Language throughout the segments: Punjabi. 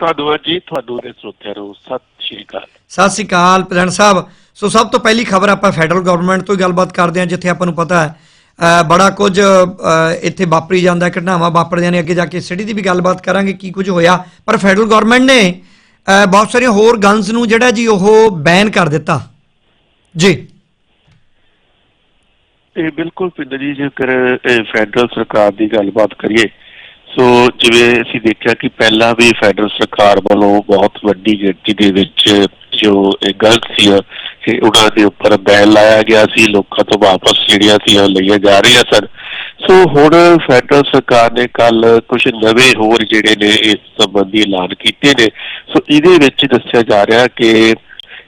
ਧੰਨਵਾਦ ਜੀ ਤੁਹਾਨੂੰ ਦੇ ਸਰੋਤਿਆਂ ਨੂੰ ਸਤਿ ਸ਼੍ਰੀ ਅਕਾਲ। ਸਤਿ ਸ੍ਰੀ ਅਕਾਲ ਪ੍ਰਧਾਨ ਸਾਹਿਬ। ਸੋ ਸਭ ਤੋਂ ਪਹਿਲੀ ਖਬਰ ਆਪਾਂ ਫੈਡਰਲ ਗਵਰਨਮੈਂਟ ਤੋਂ ਹੀ ਗੱਲਬਾਤ ਕਰਦੇ ਹਾਂ ਜਿੱਥੇ ਆਪਾਂ ਨੂੰ ਪਤਾ ਹੈ ਬੜਾ ਕੁਝ ਇੱਥੇ ਵਾਪਰੀ ਜਾਂਦਾ ਘਟਨਾਵਾਂ ਵਾਪਰਦੀਆਂ ਨੇ ਅੱਗੇ ਜਾ ਕੇ ਸਿਟੀ ਦੀ ਵੀ ਗੱਲਬਾਤ ਕਰਾਂਗੇ ਕੀ ਕੁਝ ਹੋਇਆ। ਪਰ ਫੈਡਰਲ ਗਵਰਨਮੈਂਟ ਨੇ ਬਹੁਤ ਸਾਰੀਆਂ ਹੋਰ ਗਨਸ ਨੂੰ ਜਿਹੜਾ ਜੀ ਉਹ ਬੈਨ ਕਰ ਦਿੱਤਾ। ਜੀ। ਇਹ ਬਿਲਕੁਲ ਪਿੰਦਰ ਜੀ ਜੇਕਰ ਫੈਡਰਲ ਸਰਕਾਰ ਦੀ ਗੱਲਬਾਤ ਕਰੀਏ ਸੋ ਜਿਵੇਂ ਅਸੀਂ ਦੇਖਿਆ ਕਿ ਪਹਿਲਾਂ ਵੀ ਫੈਡਰਲ ਸਰਕਾਰ ਵੱਲੋਂ ਬਹੁਤ ਵੱਡੀ ਗਿਣਤੀ ਦੇ ਵਿੱਚ ਜੋ ਗਲਤ ਸੀ ਉਹਨਾਂ ਦੇ ਉੱਪਰ ਬੈਨ ਲਾਇਆ ਗਿਆ ਸੀ, ਲੋਕਾਂ ਤੋਂ ਵਾਪਸ ਜਿਹੜੀਆਂ ਸੀ ਉਹ ਲਈਆਂ ਜਾ ਰਹੀਆਂ ਸਨ। ਸੋ ਹੁਣ ਫੈਡਰਲ ਸਰਕਾਰ ਨੇ ਕੱਲ ਕੁਝ ਨਵੇਂ ਹੋਰ ਜਿਹੜੇ ਨੇ ਇਸ ਸੰਬੰਧੀ ਐਲਾਨ ਕੀਤੇ ਨੇ। ਸੋ ਇਹਦੇ ਵਿੱਚ ਦੱਸਿਆ ਜਾ ਰਿਹਾ ਕਿ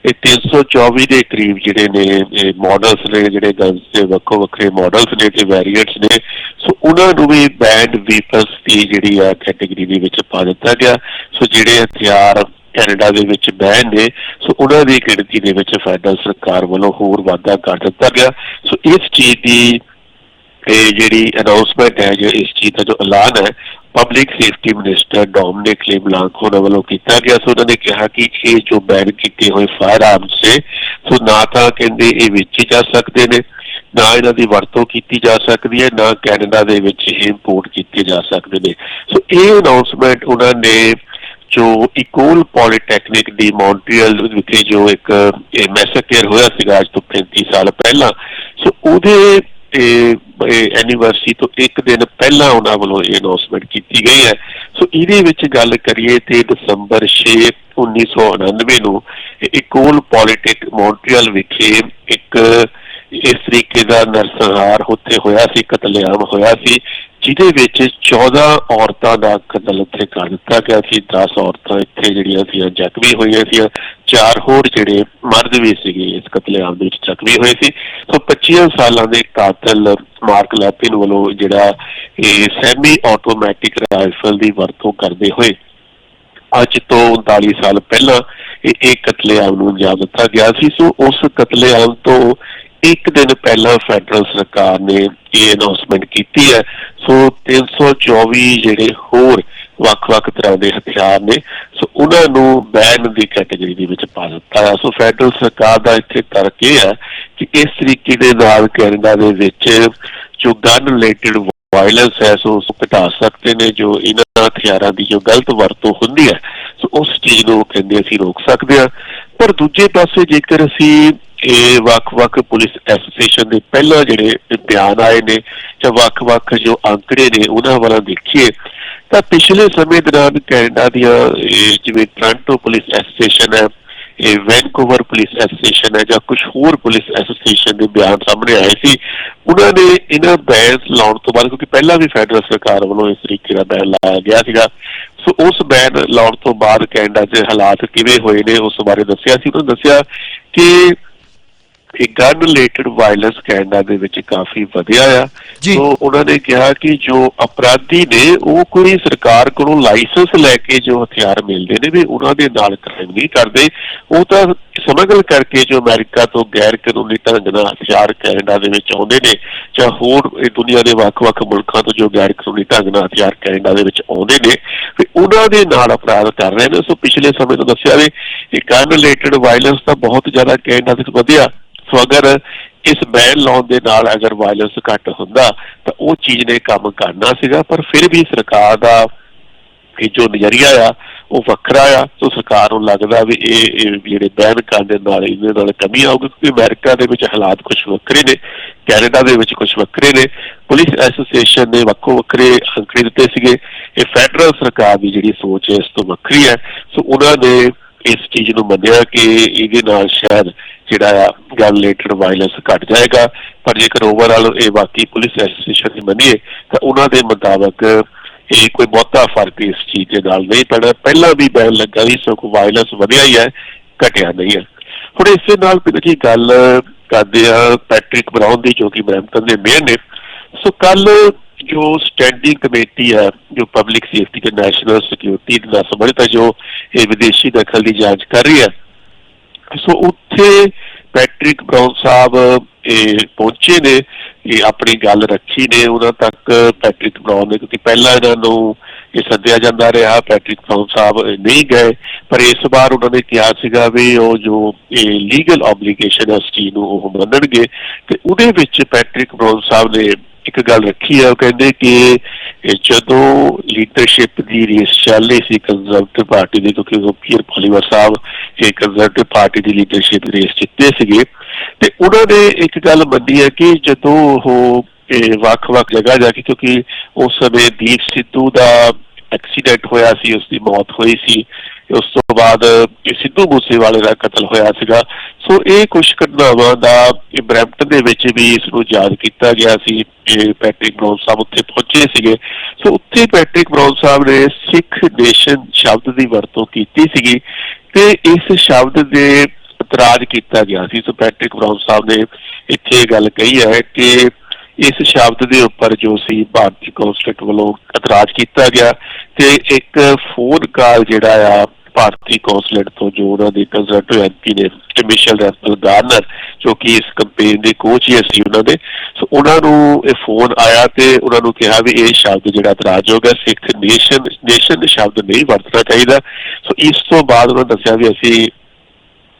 ਇਹ 324 ਦੇ ਕਰੀਬ ਜਿਹੜੇ ਨੇ, ਇਹ ਮਾਡਲਸ ਨੇ, ਜਿਹੜੇ ਗਨਸ ਦੇ ਵੱਖੋ ਵੱਖਰੇ ਮਾਡਲਸ ਨੇ ਤੇ ਵੈਰੀਐਂਟਸ ਨੇ। ਸੋ ਉਹਨਾਂ ਨੂੰ ਵੀ ਬੈਂਡ ਵੀਪਨਸ ਦੀ ਜਿਹੜੀ ਆ ਕੈਟਾਗਰੀ ਦੇ ਵਿੱਚ ਪਾ ਦਿੱਤਾ ਗਿਆ। ਸੋ ਜਿਹੜੇ ਹਥਿਆਰ ਕੈਨੇਡਾ ਦੇ ਵਿੱਚ ਬੈਨ ਨੇ ਸੋ ਉਹਨਾਂ ਦੀ ਗਿਣਤੀ ਦੇ ਵਿੱਚ ਫੈਡਰਲ ਸਰਕਾਰ ਵੱਲੋਂ ਹੋਰ ਵਾਧਾ ਕਰ ਦਿੱਤਾ ਗਿਆ। ਸੋ ਇਸ ਚੀਜ਼ ਦੀ ਇਹ ਜਿਹੜੀ ਅਨਾਉਂਸਮੈਂਟ ਹੈ, ਜੋ ਇਸ ਚੀਜ਼ ਦਾ ਜੋ ਐਲਾਨ ਹੈ public safety minister Dominic LeBlanc ਉਹਨਾਂ ਵੱਲੋਂ ਕੀਤਾ ਗਿਆ ਸੋ। ਉਹਨਾਂ ਨੇ ਕਿਹਾ ਕਿ ਇਹ ਜੋ ਬੈਨ ਕੀਤੇ ਹੋਏ ਫਾਇਰ ਆਰਮਸ ਨੇ, ਸੋ ਨਾ ਤਾਂ ਕਹਿੰਦੇ ਇਹ ਵੇਚੇ ਜਾ ਸਕਦੇ ਨੇ, ਨਾ ਇਹਨਾਂ ਦੀ ਵਰਤੋਂ ਕੀਤੀ ਜਾ ਸਕਦੀ ਹੈ, ਨਾ ਕੈਨੇਡਾ ਦੇ ਵਿੱਚ ਇਹ ਇੰਪੋਰਟ ਕੀਤੇ ਜਾ ਸਕਦੇ ਨੇ। ਸੋ ਇਹ ਅਨਾਉਂਸਮੈਂਟ ਉਹਨਾਂ ਨੇ ਜੋ ਇਕੋਲ ਪੋਲੀਟੈਕਨਿਕ ਦੀ ਮੌਂਟਰੀਅਲ ਵਿਖੇ ਜੋ ਇੱਕ ਮੈਸੇਕੇਅਰ ਹੋਇਆ ਸੀਗਾ ਅੱਜ ਤੋਂ 35 ਸਾਲ ਪਹਿਲਾਂ, ਸੋ ਉਹਦੇ ਐਨੀਵਰਸਰੀ ਤੋਂ ਇੱਕ ਦਿਨ ਪਹਿਲਾਂ ਉਹਨਾਂ ਵੱਲੋਂ ਇਹ ਅਨਾਉਂਸਮੈਂਟ ਕੀਤੀ ਗਈ ਹੈ। ਸੋ ਇਹਦੇ ਵਿੱਚ ਗੱਲ ਕਰੀਏ ਤੇ ਦਸੰਬਰ 6 1999 ਨੂੰ ਇਕੋਲ ਪੋਲੀਟਿਕ ਮੌਂਟਰੀਅਲ ਵਿਖੇ ਇੱਕ ਇਸ ਤਰੀਕੇ ਦਾ ਨਰਸੰਹਾਰ ਉੱਥੇ ਹੋਇਆ ਸੀ, ਕਤਲੇਆਮ ਹੋਇਆ ਸੀ, ਜਿਹਦੇ ਵਿੱਚ 14 ਔਰਤਾਂ ਦਾ ਕਤਲ ਉੱਥੇ ਕਰ ਦਿੱਤਾ ਗਿਆ ਸੀ। 10 ਔਰਤਾਂ ਇੱਥੇ ਜਿਹੜੀਆਂ ਸੀ ਜ਼ਖਮੀ ਹੋਈਆਂ ਸੀ ਚਾਰ ਹੋਰ ਜਿਹੜੇ ਮਰਦ ਵੀ ਸੀਗੇ ਇਸ ਕਤਲੇਆਮ ਦੇ ਵਿੱਚ ਜ਼ਖਮੀ ਹੋਏ ਸੀ। 25 ਸਾਲਾਂ ਦੇ ਕਾਤਲ ਮਾਰਕ ਲੈਪਿਨ ਵੱਲੋਂ ਜਿਹੜਾ ਇਹ ਸੈਮੀ ਆਟੋਮੈਟਿਕ ਰਾਈਫਲ ਦੀ ਵਰਤੋਂ ਕਰਦੇ ਹੋਏ ਅੱਜ ਤੋਂ 39 ਸਾਲ ਪਹਿਲਾਂ ਇਹ ਇੱਕ ਕਤਲੇਆਮ ਨੂੰ ਅੰਜਾਮ ਦਿੱਤਾ ਗਿਆ ਸੀ। ਸੋ ਉਸ ਕਤਲੇਆਮ ਤੋਂ ਇੱਕ ਦਿਨ ਪਹਿਲਾਂ ਫੈਡਰਲ ਸਰਕਾਰ ਨੇ ਇਹ ਅਨਾਉਂਸਮੈਂਟ ਕੀਤੀ ਹੈ। ਸੋ 324 ਜਿਹੜੇ ਹੋਰ ਵੱਖ-ਵੱਖ ਤਰ੍ਹਾਂ ਦੇ ਹਥਿਆਰ ਨੇ। ਸੋ ਉਹਨਾਂ ਨੂੰ ਬੈਨ ਦੀ ਕੈਟਾਗਰੀ ਦੇ ਵਿੱਚ ਪਾ ਦਿੱਤਾ ਹੈ। ਸੋ ਫੈਡਰਲ ਸਰਕਾਰ ਦਾ ਇੱਥੇ ਤਰਕ ਇਹ ਹੈ ਕਿ ਇਸ ਤਰੀਕੇ ਦੇ ਨਾਲ ਕੈਨੇਡਾ ਦੇ ਵਿੱਚ ਜੋ ਗਨ ਰਿਲੇਟਡ ਵਾਇਲੈਂਸ ਹੈ, ਸੋ ਉਸ ਘਟਾ ਸਕਦੇ ਨੇ, ਜੋ ਇਹਨਾਂ ਹਥਿਆਰਾਂ ਦੀ ਜੋ ਗਲਤ ਵਰਤੋਂ ਹੁੰਦੀ ਹੈ, ਸੋ ਉਸ ਚੀਜ਼ ਨੂੰ ਕਹਿੰਦੇ ਅਸੀਂ ਰੋਕ ਸਕਦੇ ਹਾਂ। ਪਰ ਦੂਜੇ ਪਾਸੇ ਜੇਕਰ ਅਸੀਂ ਇਹ ਵੱਖ-ਵੱਖ ਪੁਲਿਸ ਐਸੋਸੀਏਸ਼ਨ ਦੇ ਪਹਿਲਾਂ ਜਿਹੜੇ ਬਿਆਨ ਆਏ ਨੇ ਜਾਂ ਵੱਖ-ਵੱਖ ਜੋ ਅੰਕੜੇ ਨੇ, ਉਹਨਾਂ ਵੱਲੋਂ ਦੇਖੀਏ ਤਾਂ ਪਿਛਲੇ ਸਮੇਂ ਦੌਰਾਨ ਕੈਨੇਡਾ ਦੀਆਂ ਜਿਵੇਂ ਟ੍ਰਾਂਟੋ ਪੁਲਿਸ ਐਸੋਸੀਏਸ਼ਨ ਹੈ, ਇਹ ਵੈਨਕੂਵਰ ਪੁਲਿਸ ਐਸੋਸੀਏਸ਼ਨ ਹੈ ਜਾਂ ਕੁਝ ਹੋਰ ਪੁਲਿਸ ਐਸੋਸੀਏਸ਼ਨ ਦੇ ਬਿਆਨ ਸਾਹਮਣੇ ਆਏ ਸੀ, ਉਹਨਾਂ ਨੇ ਇਹਨਾਂ ਬੈਨ ਲਾਉਣ ਤੋਂ ਬਾਅਦ, ਕਿਉਂਕਿ ਪਹਿਲਾਂ ਵੀ ਫੈਡਰਲ ਸਰਕਾਰ ਵੱਲੋਂ ਇਸ ਤਰੀਕੇ ਦਾ ਬੈਨ ਲਾਇਆ ਗਿਆ ਸੀਗਾ, ਸੋ ਉਸ ਬੈਨ ਲਾਉਣ ਤੋਂ ਬਾਅਦ ਕੈਨੇਡਾ 'ਚ ਹਾਲਾਤ ਕਿਵੇਂ ਹੋਏ ਨੇ ਉਸ ਬਾਰੇ ਦੱਸਿਆ ਸੀ, ਉਹਨਾਂ ਦੱਸਿਆ ਕਿ ਇਹ ਗਨ ਰਿਲੇਟਡ ਵਾਇਲੈਂਸ ਕੈਨੇਡਾ ਦੇ ਵਿੱਚ ਕਾਫੀ ਵਧਿਆ ਆ। ਸੋ ਉਹਨਾਂ ਨੇ ਕਿਹਾ ਕਿ ਜੋ ਅਪਰਾਧੀ ਨੇ ਉਹ ਕੋਈ ਸਰਕਾਰ ਕੋਲੋਂ ਲਾਇਸੈਂਸ ਲੈ ਕੇ ਜੋ ਹਥਿਆਰ ਮਿਲਦੇ ਨੇ ਵੀ ਉਹਨਾਂ ਦੇ ਨਾਲ ਕ੍ਰਾਈਮ ਨਹੀਂ ਕਰਦੇ। ਉਹ ਤਾਂ ਸਮਗਲ ਕਰਕੇ ਜੋ ਅਮਰੀਕਾ ਤੋਂ ਗੈਰ ਕਾਨੂੰਨੀ ਢੰਗ ਨਾਲ ਹਥਿਆਰ ਕੈਨੇਡਾ ਦੇ ਵਿੱਚ ਆਉਂਦੇ ਨੇ ਜਾਂ ਹੋਰ ਇਹ ਦੁਨੀਆ ਦੇ ਵੱਖ-ਵੱਖ ਮੁਲਕਾਂ ਤੋਂ ਜੋ ਗੈਰ ਕਾਨੂੰਨੀ ਢੰਗ ਨਾਲ ਹਥਿਆਰ ਕੈਨੇਡਾ ਦੇ ਵਿੱਚ ਆਉਂਦੇ ਨੇ ਵੀ ਉਹਨਾਂ ਦੇ ਨਾਲ ਅਪਰਾਧ ਕਰ ਰਹੇ ਨੇ। ਸੋ ਪਿਛਲੇ ਸਮੇਂ ਤੋਂ ਦੱਸਿਆ ਵੀ ਇਹ ਗਨ ਰਿਲੇਟਡ ਵਾਇਲੈਂਸ ਤਾਂ ਬਹੁਤ ਜ਼ਿਆਦਾ ਕੈਨੇਡਾ ਵਿੱਚ ਵਧਿਆ। ਸੋ ਅਗਰ ਇਸ ਬੈਨ ਲਾਉਣ ਦੇ ਨਾਲ ਅਗਰ ਵਾਇਲੈਂਸ ਘੱਟ ਹੁੰਦਾ, ਤਾਂ ਉਹ ਚੀਜ਼ ਨੇ ਕੰਮ ਕਰਨਾ ਸੀਗਾ, ਪਰ ਫਿਰ ਵੀ ਸਰਕਾਰ ਦਾ ਇਹ ਜੋ ਨਜ਼ਰੀਆ ਆ, ਉਹ ਵੱਖਰਾ ਆ। ਸੋ ਸਰਕਾਰ ਨੂੰ ਲੱਗਦਾ ਵੀ ਇਹ ਜਿਹੜੇ ਬੈਨ ਕਰਨ ਦੇ ਨਾਲ, ਇਹਦੇ ਨਾਲ ਕਮੀ ਆਊਗੀ, ਕਿਉਂਕਿ ਅਮਰੀਕਾ ਦੇ ਵਿੱਚ ਹਾਲਾਤ ਕੁਝ ਵੱਖਰੇ ਨੇ, ਕੈਨੇਡਾ ਦੇ ਵਿੱਚ ਕੁਝ ਵੱਖਰੇ ਨੇ। ਪੁਲਿਸ ਐਸੋਸੀਏਸ਼ਨ ਨੇ ਵੱਖੋ ਵੱਖਰੇ ਅੰਕੜੇ ਦਿੱਤੇ ਸੀਗੇ। ਇਹ ਫੈਡਰਲ ਸਰਕਾਰ ਦੀ ਜਿਹੜੀ ਸੋਚ ਹੈ, ਇਸ ਤੋਂ ਵੱਖਰੀ ਹੈ। ਸੋ ਉਹਨਾਂ ਨੇ ਇਸ ਚੀਜ਼ ਨੂੰ ਮੰਨਿਆ ਕਿ ਇਹਦੇ ਨਾਲ ਸ਼ਾਇਦ ਜਿਹੜਾ ਆ ਗਨ ਰਿਲੇਟਡ ਵਾਇਲੈਂਸ ਘਟ ਜਾਏਗਾ। ਪਰ ਜੇਕਰ ਓਵਰਆਲ ਇਹ ਬਾਕੀ ਪੁਲਿਸ ਐਸੋਸੀਏਸ਼ਨ ਦੀ ਮੰਨੀਏ, ਤਾਂ ਉਹਨਾਂ ਦੇ ਮੁਤਾਬਕ ਇਹ ਕੋਈ ਬਹੁਤਾ ਫ਼ਰਕ ਇਸ ਚੀਜ਼ ਦੇ ਨਾਲ ਨਹੀਂ ਪੈਣਾ। ਪਹਿਲਾਂ ਵੀ ਬੈਨ ਲੱਗਾ ਸੀ, ਸੋ ਕੋਈ ਵਾਇਲੈਂਸ ਵਧਿਆ ਹੀ ਹੈ, ਘਟਿਆ ਨਹੀਂ ਹੈ। ਹੁਣ ਇਸੇ ਨਾਲ ਫਿਰ ਜੀ ਗੱਲ ਕਰਦੇ ਆ ਪੈਟ੍ਰਿਕ ਬਰਾਊਨ ਦੀ, ਜੋ ਕਿ ਬ੍ਰੈਂਪਟਨ ਦੇ ਮੇਅਰ ਨੇ। ਸੋ ਕੱਲ ਜੋ ਸਟੈਂਡਿੰਗ ਕਮੇਟੀ ਹੈ ਜੋ ਪਬਲਿਕ ਸੇਫਟੀ ਤੇ ਨੈਸ਼ਨਲ ਸਿਕਿਉਰਿਟੀ ਦੇ ਨਾਲ ਸੰਬੰਧਿਤ ਹੈ ਜੋ ਇਹ ਵਿਦੇਸ਼ੀ ਦਖਲ ਦੀ ਜਾਂਚ ਕਰ ਰਹੀ ਹੈ ਸੋ ਉੱਥੇ ਪੈਟ੍ਰਿਕ ਬਰਾਊਨ ਸਾਹਿਬ, ਇਹ, ਪਹੁੰਚੇ ਨੇ, ਇਹ ਆਪਣੀ ਗੱਲ ਰੱਖੀ ਨੇ। ਉਹਨਾਂ ਤੱਕ ਪੈਟ੍ਰਿਕ ਬਰਾਊਨ ਨੇ, ਕਿਉਂਕਿ ਪਹਿਲਾਂ ਇਹਨਾਂ ਨੂੰ ਇਹ ਸੱਦਿਆ ਜਾਂਦਾ ਰਿਹਾ, ਪੈਟ੍ਰਿਕ ਬਰਾਊਨ ਸਾਹਿਬ ਨਹੀਂ ਗਏ, ਪਰ ਇਸ ਵਾਰ ਉਹਨਾਂ ਨੇ ਕਿਹਾ ਸੀਗਾ ਵੀ ਉਹ ਜੋ ਇਹ ਲੀਗਲ ਆਬਲੀਗੇਸ਼ਨ ਹੈ ਉਸ ਨੂੰ ਉਹ ਮੰਨਣਗੇ ਤੇ ਉਹਦੇ ਵਿੱਚ ਪੈਟ੍ਰਿਕ ਬਰਾਊਨ ਸਾਹਿਬ ਨੇ ਇੱਕ ਗੱਲ ਰੱਖੀ ਹੈ ਉਹ ਕਹਿੰਦੇ ਕਿ ਜਦੋਂ ਲੀਡਰਸ਼ਿਪ ਦੀ ਰੇਸ ਚੱਲ ਰਹੀ ਸੀ ਕੰਜ਼ਰਵੇਟਿਵ ਪਾਰਟੀ ਦੀ, ਕਿਉਂਕਿ ਉਹ ਪੀਰ ਪੋਲੀਵਰ ਸਾਹਿਬ ਇਹ ਕੰਜ਼ਰਵੇਟਿਵ ਪਾਰਟੀ ਦੀ ਲੀਡਰਸ਼ਿਪ ਰੇਸ ਜਿੱਤੇ ਸੀਗੇ, ਤੇ ਉਹਨਾਂ ਨੇ ਇੱਕ ਗੱਲ ਮੰਨੀ ਹੈ ਕਿ ਜਦੋਂ ਉਹ ਇਹ ਵੱਖ-ਵੱਖ ਜਗ੍ਹਾ ਜਾ ਕੇ, ਕਿਉਂਕਿ ਉਸ ਸਮੇਂ ਦੀਪ ਸਿੱਧੂ ਦਾ ਐਕਸੀਡੈਂਟ ਹੋਇਆ ਸੀ ਉਸ ਦੀ ਮੌਤ ਹੋਈ ਸੀ। ਉਸ ਤੋਂ ਬਾਅਦ ਸਿੱਧੂ ਮੂਸੇਵਾਲੇ ਦਾ ਕਤਲ ਹੋਇਆ ਸੀਗਾ। ਸੋ ਇਹ ਕੁਝ ਘਟਨਾਵਾਂ ਦਾ ਇਹ ਬਰੈਂਪਟਨ ਦੇ ਵਿੱਚ ਵੀ ਇਸ ਨੂੰ ਯਾਦ ਕੀਤਾ ਗਿਆ ਸੀ। ਇਹ ਪੈਟ੍ਰਿਕ ਬਰਾਊਨ ਸਾਹਿਬ ਉੱਥੇ ਪਹੁੰਚੇ ਸੀਗੇ। ਸੋ ਉੱਥੇ ਪੈਟ੍ਰਿਕ ਬਰਾਊਨ ਸਾਹਿਬ ਨੇ ਸਿੱਖ ਨੇਸ਼ਨ ਸ਼ਬਦ ਦੀ ਵਰਤੋਂ ਕੀਤੀ ਸੀਗੀ ਤੇ ਇਸ ਸ਼ਬਦ ਦੇ ਇਤਰਾਜ਼ ਕੀਤਾ ਗਿਆ ਸੀ। ਸੋ ਪੈਟ੍ਰਿਕ ਬਰਾਊਨ ਸਾਹਿਬ ਨੇ ਇੱਥੇ ਗੱਲ ਕਹੀ ਹੈ ਕਿ ਇਸ ਸ਼ਬਦ ਦੇ ਉੱਪਰ ਜੋ ਸੀ ਭਾਰਤੀ ਕੌਂਸਲੇਟ ਵੱਲੋਂ ਇਤਰਾਜ਼ ਕੀਤਾ ਗਿਆ ਤੇ ਇੱਕ ਫੋਨ ਕਾਲ ਜਿਹੜਾ ਆ ਭਾਰਤੀ ਕੌਂਸਲੇਟ ਤੋਂ ਜੋ ਉਹਨਾਂ ਦੇ ਕੰਜ਼ਰਵੇਟਿਵ ਐਮਪੀ ਨੇ ਤੇ ਮਿਸ਼ਲ ਰੈਸਟਲ ਗਾਰਨਰ, ਜੋ ਕਿ ਇਸ ਕੰਪੇਨ ਦੇ ਕੋਚ ਹੀ ਸੀ ਉਹਨਾਂ ਦੇ, ਸੋ ਉਹਨਾਂ ਨੂੰ ਇਹ ਫੋਨ ਆਇਆ ਤੇ ਉਹਨਾਂ ਨੂੰ ਕਿਹਾ ਵੀ ਇਹ ਸ਼ਬਦ ਜਿਹੜਾ ਇਤਰਾਜ ਹੋ ਗਿਆ ਸਿੱਖ ਨੇਸ਼ਨ ਨੇਸ਼ਨ ਸ਼ਬਦ ਨਹੀਂ ਵਰਤਣਾ ਚਾਹੀਦਾ। ਸੋ ਇਸ ਤੋਂ ਬਾਅਦ ਉਹਨਾਂ ਦੱਸਿਆ ਵੀ ਅਸੀਂ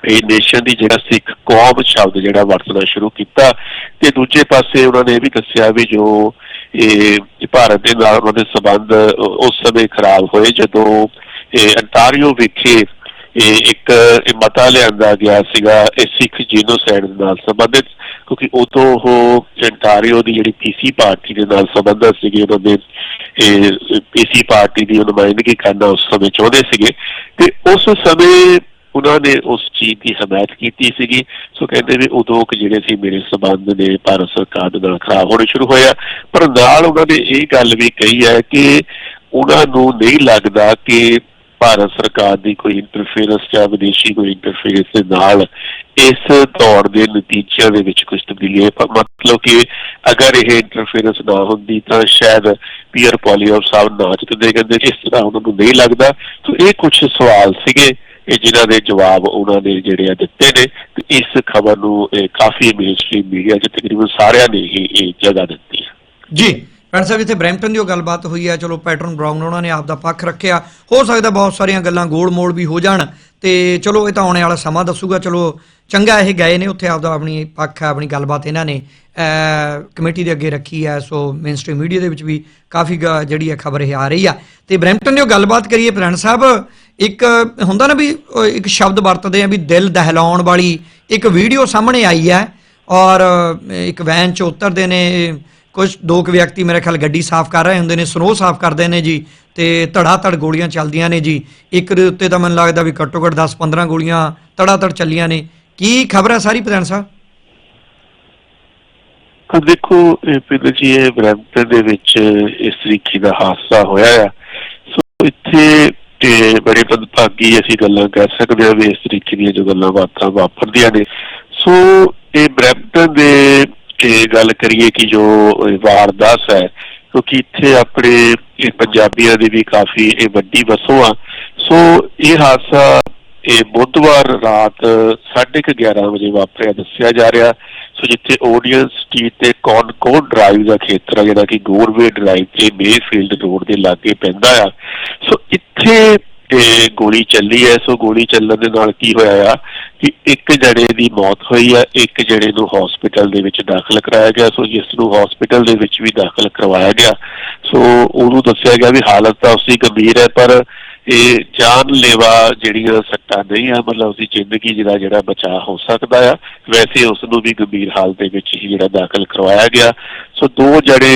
ਇਹ ਨੇਸ਼ਨ ਦੀ ਜਿਹੜਾ ਸਿੱਖ ਕੌਮ ਸ਼ਬਦ ਜਿਹੜਾ ਵਰਤਣਾ ਸ਼ੁਰੂ ਕੀਤਾ ਤੇ ਦੂਜੇ ਪਾਸੇ ਉਹਨਾਂ ਨੇ ਇਹ ਵੀ ਦੱਸਿਆ ਵੀ ਜੋ ਇਹ ਭਾਰਤ ਦੇ ਨਾਲ ਉਹਨਾਂ ਦੇ ਸਬੰਧ ਉਸ ਸਮੇਂ ਖਰਾਬ ਹੋਏ ਜਦੋਂ ਇਹ ਅੰਟਾਰੀਓ ਵਿਖੇ ਇਹ ਇੱਕ ਮਤਾ ਲਿਆਂਦਾ ਗਿਆ ਸੀਗਾ ਇਹ ਸਿੱਖ ਜੀਨੋਸਾਈਡ ਦੇ ਨਾਲ ਸੰਬੰਧਿਤ, ਕਿਉਂਕਿ ਉਦੋਂ ਉਹ ਅੰਟਾਰੀਓ ਦੀ ਜਿਹੜੀ ਪੀਸੀ ਪਾਰਟੀ ਦੇ ਨਾਲ ਸੰਬੰਧਿਤ ਸੀਗੇ, ਉਹਨਾਂ ਦੇ ਇਹ ਪੀਸੀ ਪਾਰਟੀ ਦੀ ਨੁਮਾਇੰਦਗੀ ਕਰਨਾ ਉਸ ਸਮੇਂ ਚਾਹੁੰਦੇ ਸੀਗੇ ਤੇ ਉਸ ਸਮੇਂ ਉਹਨਾਂ ਨੇ ਉਸ ਚੀਜ਼ ਦੀ ਹਮਾਇਤ ਕੀਤੀ ਸੀਗੀ। ਸੋ ਕਹਿੰਦੇ ਵੀ ਉਦੋਂ ਕਿ ਜਿਹੜੇ ਸੀ ਮੇਰੇ ਸਬੰਧ ਨੇ ਭਾਰਤ ਸਰਕਾਰ ਦੇ ਨਾਲ ਖਰਾਬ ਹੋਣੇ ਸ਼ੁਰੂ ਹੋਇਆ। ਪਰ ਨਾਲ ਉਹਨਾਂ ਨੇ ਇਹ ਗੱਲ ਵੀ ਕਹੀ ਹੈ ਕਿ ਉਹਨਾਂ ਨੂੰ ਨਹੀਂ ਲੱਗਦਾ ਕਿ ਭਾਰਤ ਸਰਕਾਰ ਦੀ ਕੋਈ ਇੰਟਰਫੇਰੈਂਸ ਜਾਂ ਵਿਦੇਸ਼ੀ ਕੋਈ ਇੰਟਰਫੇਰੈਂਸ ਦੇ ਨਾਲ ਇਸ ਦੌੜ ਦੇ ਨਤੀਜਿਆਂ ਦੇ ਵਿੱਚ ਕੁਝ ਤਬਦੀਲੀ ਹੈ ਮਤਲਬ ਕਿ ਅਗਰ ਇਹ ਇੰਟਰਫੇਰੈਂਸ ਨਾ ਹੁੰਦੀ ਤਾਂ ਸ਼ਾਇਦ ਪੀਅਰ ਪੋਲੀਅਰ ਸਾਹਿਬ ਨਾ ਜਿੱਤਦੇ ਕਹਿੰਦੇ ਇਸ ਤਰ੍ਹਾਂ ਉਹਨਾਂ ਨੂੰ ਨਹੀਂ ਲੱਗਦਾ। ਸੋ ਇਹ ਕੁਝ ਸਵਾਲ ਸੀਗੇ। ਇਹ ਜਿਨ੍ਹਾਂ ਦੇ ਜਵਾਬ ਉਹਨਾਂ ਨੇ ਜਿਹੜੇ ਆ ਦਿੱਤੇ ਨੇ, ਤੇ ਇਸ ਖਬਰ ਨੂੰ ਕਾਫੀ ਮੇਨਸਟ੍ਰੀਮ ਮੀਡੀਆ 'ਚ ਤਕਰੀਬਨ ਸਾਰਿਆਂ ਨੇ ਇਹ ਜਗ੍ਹਾ ਦਿੱਤੀ ਹੈ ਜੀ ਪੈਣ ਸਾਹਿਬ, ਇੱਥੇ ਬ੍ਰੈਂਪਟਨ ਦੀ ਉਹ ਗੱਲਬਾਤ ਹੋਈ ਹੈ ਚਲੋ ਪੈਟਰਨ ਬਰਾਊਨ ਉਹਨਾਂ ਨੇ ਆਪ ਦਾ ਪੱਖ ਰੱਖਿਆ। ਹੋ ਸਕਦਾ ਬਹੁਤ ਸਾਰੀਆਂ ਗੱਲਾਂ ਗੋਲ ਮੋੜ ਵੀ ਹੋ ਜਾਣ, ਤੇ ਚਲੋ ਇਹ ਤਾਂ ਆਉਣੇ ਵਾਲਾ ਸਮਾਂ ਦੱਸੂਗਾ। ਚਲੋ ਚੰਗਾ ਇਹ ਗਏ ਨੇ, ਉੱਥੇ ਆਪ ਦਾ ਆਪਣੀ ਪੱਖ ਹੈ ਆਪਣੀ ਗੱਲਬਾਤ ਇਹਨਾਂ ਨੇ ਕਮੇਟੀ ਦੇ ਅੱਗੇ ਰੱਖੀ ਹੈ ਸੋ ਮੇਨਸਟ੍ਰੀਮ ਮੀਡੀਆ ਦੇ ਵਿੱਚ ਵੀ ਕਾਫੀ ਜਿਹੜੀ ਹੈ ਖਬਰ ਇਹ ਆ ਰਹੀ ਆ। ਤੇ ਬ੍ਰੈਂਪਟਨ ਦੀ ਉਹ ਗੱਲਬਾਤ ਕਰੀਏ ਪ੍ਰਣ ਸਾਹਿਬ ਇੱਕ ਹੁੰਦਾ ਨਾ ਵੀ ਇੱਕ ਸ਼ਬਦ ਵਰਤਦੇ ਆ ਵੀ ਦਿਲ ਦਹਿਲਾਉਣ ਵਾਲੀ ਇੱਕ ਵੀਡੀਓ ਸਾਹਮਣੇ ਆਈ ਹੈ ਔਰ ਇੱਕ ਵੈਨ ਚ ਉਤਰਦੇ ਨੇ ਕੁਝ ਦੋ ਕੁ ਵਿਅਕਤੀ ਮੇਰੇ ਖਿਆਲ ਗੱਡੀ ਸਾਫ਼ ਕਰ ਰਹੇ ਹੁੰਦੇ ਨੇ ਸਨੋ ਸਾਫ਼ ਕਰਦੇ ਨੇ ਜੀ ਤੇ ਧੜਾ ਧੜ ਗੋਲੀਆਂ ਚੱਲਦੀਆਂ ਨੇ ਜੀ। ਇੱਕ ਦੇ ਉੱਤੇ ਤਾਂ ਮੈਨੂੰ ਲੱਗਦਾ ਵੀ ਘੱਟੋ ਘੱਟ 10 15 ਗੋਲੀਆਂ ਧੜਾ ਧੜ ਚੱਲੀਆਂ ਨੇ। ਕੀ ਖਬਰ ਹੈ ਸਾਰੀ ਪ੍ਰਧਾਨ ਸਾਹਿਬ? ਦੇਖੋ, ਇਹ ਪਿੰਡ ਜੀ ਇਹ ਬਰੈਂਪਟਨ ਦੇ ਵਿੱਚ ਇਸ ਤਰੀਕੇ ਦਾ ਹਾਦਸਾ ਹੋਇਆ ਆ। ਸੋ ਇੱਥੇ ਇਹ ਬੜੇ ਬੰਦਭਾਗੀ ਅਸੀਂ ਗੱਲਾਂ ਕਰ ਸਕਦੇ ਹਾਂ ਵੀ ਇਸ ਤਰੀਕੇ ਦੀਆਂ ਜੋ ਗੱਲਾਂ ਬਾਤਾਂ ਵਾਪਰਦੀਆਂ ਨੇ। ਸੋ ਇਹ ਬਰੈਂਪਟਨ ਦੇ ਇਹ ਗੱਲ ਕਰੀਏ ਕਿ ਜੋ ਵਾਰਦਾਸ ਹੈ, ਕਿਉਂਕਿ ਇੱਥੇ ਆਪਣੇ ਪੰਜਾਬੀਆਂ ਦੀ ਵੀ ਕਾਫੀ ਇਹ ਵੱਡੀ ਵਸੋਂ ਆ। ਸੋ ਇਹ ਹਾਦਸਾ ਇਹ ਬੁੱਧਵਾਰ ਰਾਤ 11:30 ਵਜੇ ਵਾਪਰਿਆ, ਦੱਸਿਆ ਜਾ ਰਿਹਾ। ਸੋ ਜਿੱਥੇ ਆਡੀਅנס ਸਟਰੀਟ ਤੇ ਕੌਨਕੋਨ ਡਰਾਈਵ ਦਾ ਖੇਤਰ ਆ, ਜਿਹੜਾ ਕਿ ਗੋਰਵੇ ਡਰਾਈਵ ਤੇ ਮੇਫੀਲਡ ਰੋਡ ਦੇ ਲਾਗੇ ਪੈਂਦਾ ਆ। ਸੋ ਇੱਥੇ, ਇਹ ਗੋਲੀ ਚੱਲੀ ਹੈ। ਸੋ ਗੋਲੀ ਚੱਲਣ ਦੇ ਨਾਲ ਕੀ ਹੋਇਆ ਆ ਕਿ ਇੱਕ ਜਣੇ ਦੀ ਮੌਤ ਹੋਈ ਆ, ਇੱਕ ਜਣੇ ਨੂੰ ਹਸਪੀਟਲ ਦੇ ਵਿੱਚ ਦਾਖਲ ਕਰਾਇਆ ਗਿਆ। ਸੋ ਜਿਸ ਨੂੰ ਹਸਪੀਟਲ ਦੇ ਵਿੱਚ ਵੀ ਦਾਖਲ ਕਰਵਾਇਆ ਗਿਆ। ਸੋ ਉਹਨੂੰ ਦੱਸਿਆ ਗਿਆ ਵੀ ਹਾਲਤ ਤਾਂ ਉਸਦੀ ਗੰਭੀਰ ਹੈ, ਪਰ ਇਹ ਜਾਨਲੇਵਾ ਜਿਹੜੀਆਂ ਸੱਟਾਂ ਨਹੀਂ ਆ ਮਤਲਬ ਉਸਦੀ ਜ਼ਿੰਦਗੀ ਜਿਹੜਾ ਜਿਹੜਾ ਬਚਾ ਹੋ ਸਕਦਾ ਆ ਵੈਸੇ ਉਸ ਨੂੰ ਵੀ ਗੰਭੀਰ ਹਾਲਤ ਦੇ ਵਿੱਚ ਹੀ ਜਿਹੜਾ ਦਾਖਲ ਕਰਵਾਇਆ ਗਿਆ। ਸੋ ਦੋ ਜਣੇ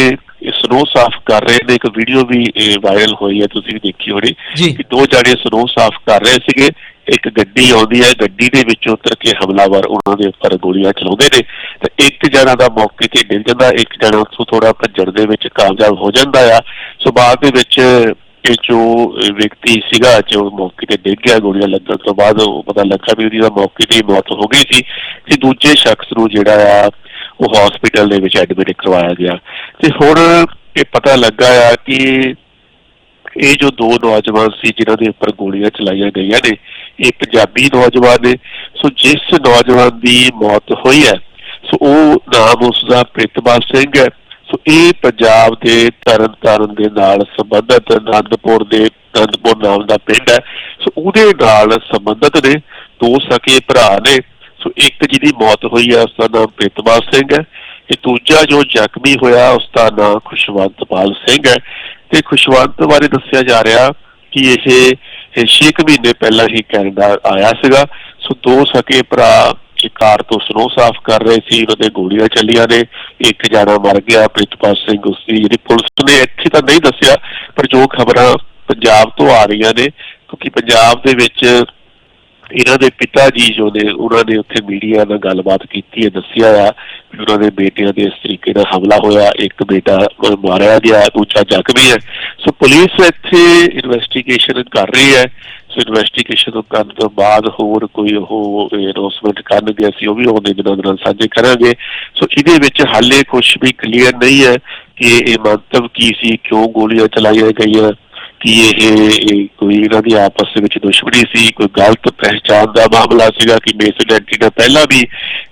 ਇਸ ਨੂੰ ਸਾਫ਼ ਕਰ ਰਹੇ ਨੇ ਇੱਕ ਵੀਡੀਓ ਵੀ ਵਾਇਰਲ ਹੋਈ ਹੈ ਤੁਸੀਂ ਵੀ ਦੇਖੀ ਹੋਣੀ ਕਿ ਦੋ ਜਣੇ ਸਨੋ ਸਾਫ਼ ਕਰ ਰਹੇ ਸੀਗੇ। ਇੱਕ ਗੱਡੀ ਆਉਂਦੀ ਹੈ ਗੱਡੀ ਦੇ ਵਿੱਚ ਉਤਰ ਕੇ ਹਮਲਾਵਰ ਉਹਨਾਂ ਦੇ ਉੱਪਰ ਗੋਲੀਆਂ ਚਲਾਉਂਦੇ ਨੇ। ਤੇ ਇੱਕ ਜਣਾ ਦਾ ਮੌਕੇ ਤੇ ਡਿੱਗ ਜਾਂਦਾ ਇੱਕ ਜਣਾ ਉੱਥੋਂ ਥੋੜਾ ਭੱਜਣ ਦੇ ਵਿੱਚ ਕਾਮਯਾਬ ਹੋ ਜਾਂਦਾ ਆ। ਸੋ ਬਾਅਦ ਦੇ ਵਿੱਚ ਇਹ ਜੋ ਵਿਅਕਤੀ ਸੀਗਾ ਜੋ ਮੌਕੇ ਤੇ ਡਿੱਗ ਗਿਆ, ਗੋਲੀਆਂ ਲੱਗਣ ਤੋਂ ਬਾਅਦ ਉਹ ਪਤਾ ਲੱਗਾ ਵੀ ਉਹਦੀ ਤਾਂ ਮੌਕੇ ਤੇ ਮੌਤ ਹੋ ਗਈ ਸੀ ਤੇ ਦੂਜੇ ਸ਼ਖਸ ਨੂੰ ਜਿਹੜਾ ਆ, ਉਹ ਹਸਪੀਟਲ ਦੇ ਵਿੱਚ ਐਡਮਿਟ ਕਰਵਾਇਆ ਗਿਆ। ਤੇ ਹੁਣ ਇਹ ਪਤਾ ਲੱਗਾ ਆ ਕਿ ਇਹ ਜੋ ਦੋ ਨੌਜਵਾਨ ਸੀ, ਜਿਨ੍ਹਾਂ ਦੇ ਉੱਪਰ ਗੋਲੀਆਂ ਚਲਾਈਆਂ ਗਈਆਂ ਨੇ, ਇਹ ਪੰਜਾਬੀ ਨੌਜਵਾਨ ਨੇ। ਸੋ ਜਿਸ ਨੌਜਵਾਨ ਦੀ ਮੌਤ ਹੋਈ ਹੈ, ਸੋ ਉਹ ਨਾਮ ਉਸ ਦਾ ਪ੍ਰਿਤਪਾਲ ਸਿੰਘ ਹੈ। ਸੋ ਇਹ ਪੰਜਾਬ ਦੇ ਤਰਨ ਤਾਰਨ ਦੇ ਨਾਲ ਸੰਬੰਧਿਤ ਅਨੰਦਪੁਰ ਦੇ ਅਨੰਦਪੁਰ ਨਾਮ ਦਾ ਪਿੰਡ ਹੈ। ਸੋ ਉਹਦੇ ਨਾਲ ਸੰਬੰਧਿਤ ਨੇ ਦੋ ਸਕੇ ਭਰਾ ਨੇ। ਸੋ ਇੱਕ ਜਿਹਦੀ ਮੌਤ ਹੋਈ ਹੈ ਉਸ ਦਾ ਨਾਮ ਪ੍ਰਿਤਪਾਲ ਸਿੰਘ ਹੈ ਤੇ ਦੂਜਾ ਜੋ ਜ਼ਖਮੀ ਹੋਇਆ ਉਸ ਦਾ ਨਾਮ ਖੁਸ਼ਵੰਤਪਾਲ ਸਿੰਘ ਹੈ। ਤੇ ਖੁਸ਼ਵੰਤ ਬਾਰੇ ਦੱਸਿਆ ਜਾ ਰਿਹਾ ਕਿ ਇਹ ਇਹ ਛੇ ਕੁ ਮਹੀਨੇ ਪਹਿਲਾਂ ਹੀ ਕੈਨੇਡਾ ਆਇਆ ਸੀਗਾ। ਸੋ ਦੋ ਸਕੇ ਭਰਾ ਇੱਕ ਕਾਰ ਤੋਂ ਸਨੋ ਸਾਫ਼ ਕਰ ਰਹੇ ਸੀ ਉਹਨਾਂ ਗੋਲੀਆਂ ਚੱਲੀਆਂ ਨੇ, ਇੱਕ ਜਣਾ ਮਰ ਗਿਆ, ਪ੍ਰਿਤਪਾਲ ਸਿੰਘ ਉਸ ਜਿਹੜੀ ਪੁਲਿਸ ਨੇ ਇੱਥੇ ਤਾਂ ਨਹੀਂ ਦੱਸਿਆ, ਪਰ ਜੋ ਖਬਰਾਂ ਪੰਜਾਬ ਤੋਂ ਆ ਰਹੀਆਂ ਨੇ, ਕਿਉਂਕਿ ਪੰਜਾਬ ਦੇ ਵਿੱਚ ਇਹਨਾਂ ਦੇ ਪਿਤਾ ਜੀ ਜੋ ਨੇ, ਉਹਨਾਂ ਨੇ ਉੱਥੇ ਮੀਡੀਆ ਨਾਲ ਗੱਲਬਾਤ ਕੀਤੀ ਹੈ, ਦੱਸਿਆ ਆ ਵੀ ਉਹਨਾਂ ਦੇ ਬੇਟਿਆਂ ਦੇ ਇਸ ਤਰੀਕੇ ਨਾਲ ਹਮਲਾ ਹੋਇਆ, ਇੱਕ ਬੇਟਾ ਮਾਰਿਆ ਗਿਆ, ਦੂਜਾ ਜ਼ਖਮੀ ਹੈ। ਸੋ ਪੁਲਿਸ ਇੱਥੇ ਇਨਵੈਸਟੀਗੇਸ਼ਨ ਕਰ ਰਹੀ ਹੈ ਸੋ ਇਨਵੈਸਟੀਗੇਸ਼ਨ ਕਰਨ ਤੋਂ ਬਾਅਦ ਹੋਰ ਕੋਈ ਉਹ ਅਨਾਉਂਸਮੈਂਟ ਕਰਨਗੇ ਅਸੀਂ ਉਹ ਵੀ ਉਹਦੇ ਦਿਨਾਂ ਨਾਲ ਸਾਂਝੇ ਕਰਾਂਗੇ। ਸੋ ਇਹਦੇ ਵਿੱਚ ਹਾਲੇ ਕੁਝ ਵੀ ਕਲੀਅਰ ਨਹੀਂ ਹੈ ਕਿ ਇਹ ਮੰਤਵ ਕੀ ਸੀ, ਕਿਉਂ ਗੋਲੀਆਂ ਚਲਾਈਆਂ ਗਈਆਂ, ਕਿ ਇਹ ਕੋਈ ਇਹਨਾਂ ਦੀ ਆਪਸ ਦੇ ਵਿੱਚ ਦੁਸ਼ਮਣੀ ਸੀ, ਕੋਈ ਗਲਤ ਪਹਿਚਾਣ ਦਾ ਮਾਮਲਾ ਸੀਗਾ ਕਿ ਮੇਸ ਆਇਡੈਂਟੀ ਪਹਿਲਾਂ ਵੀ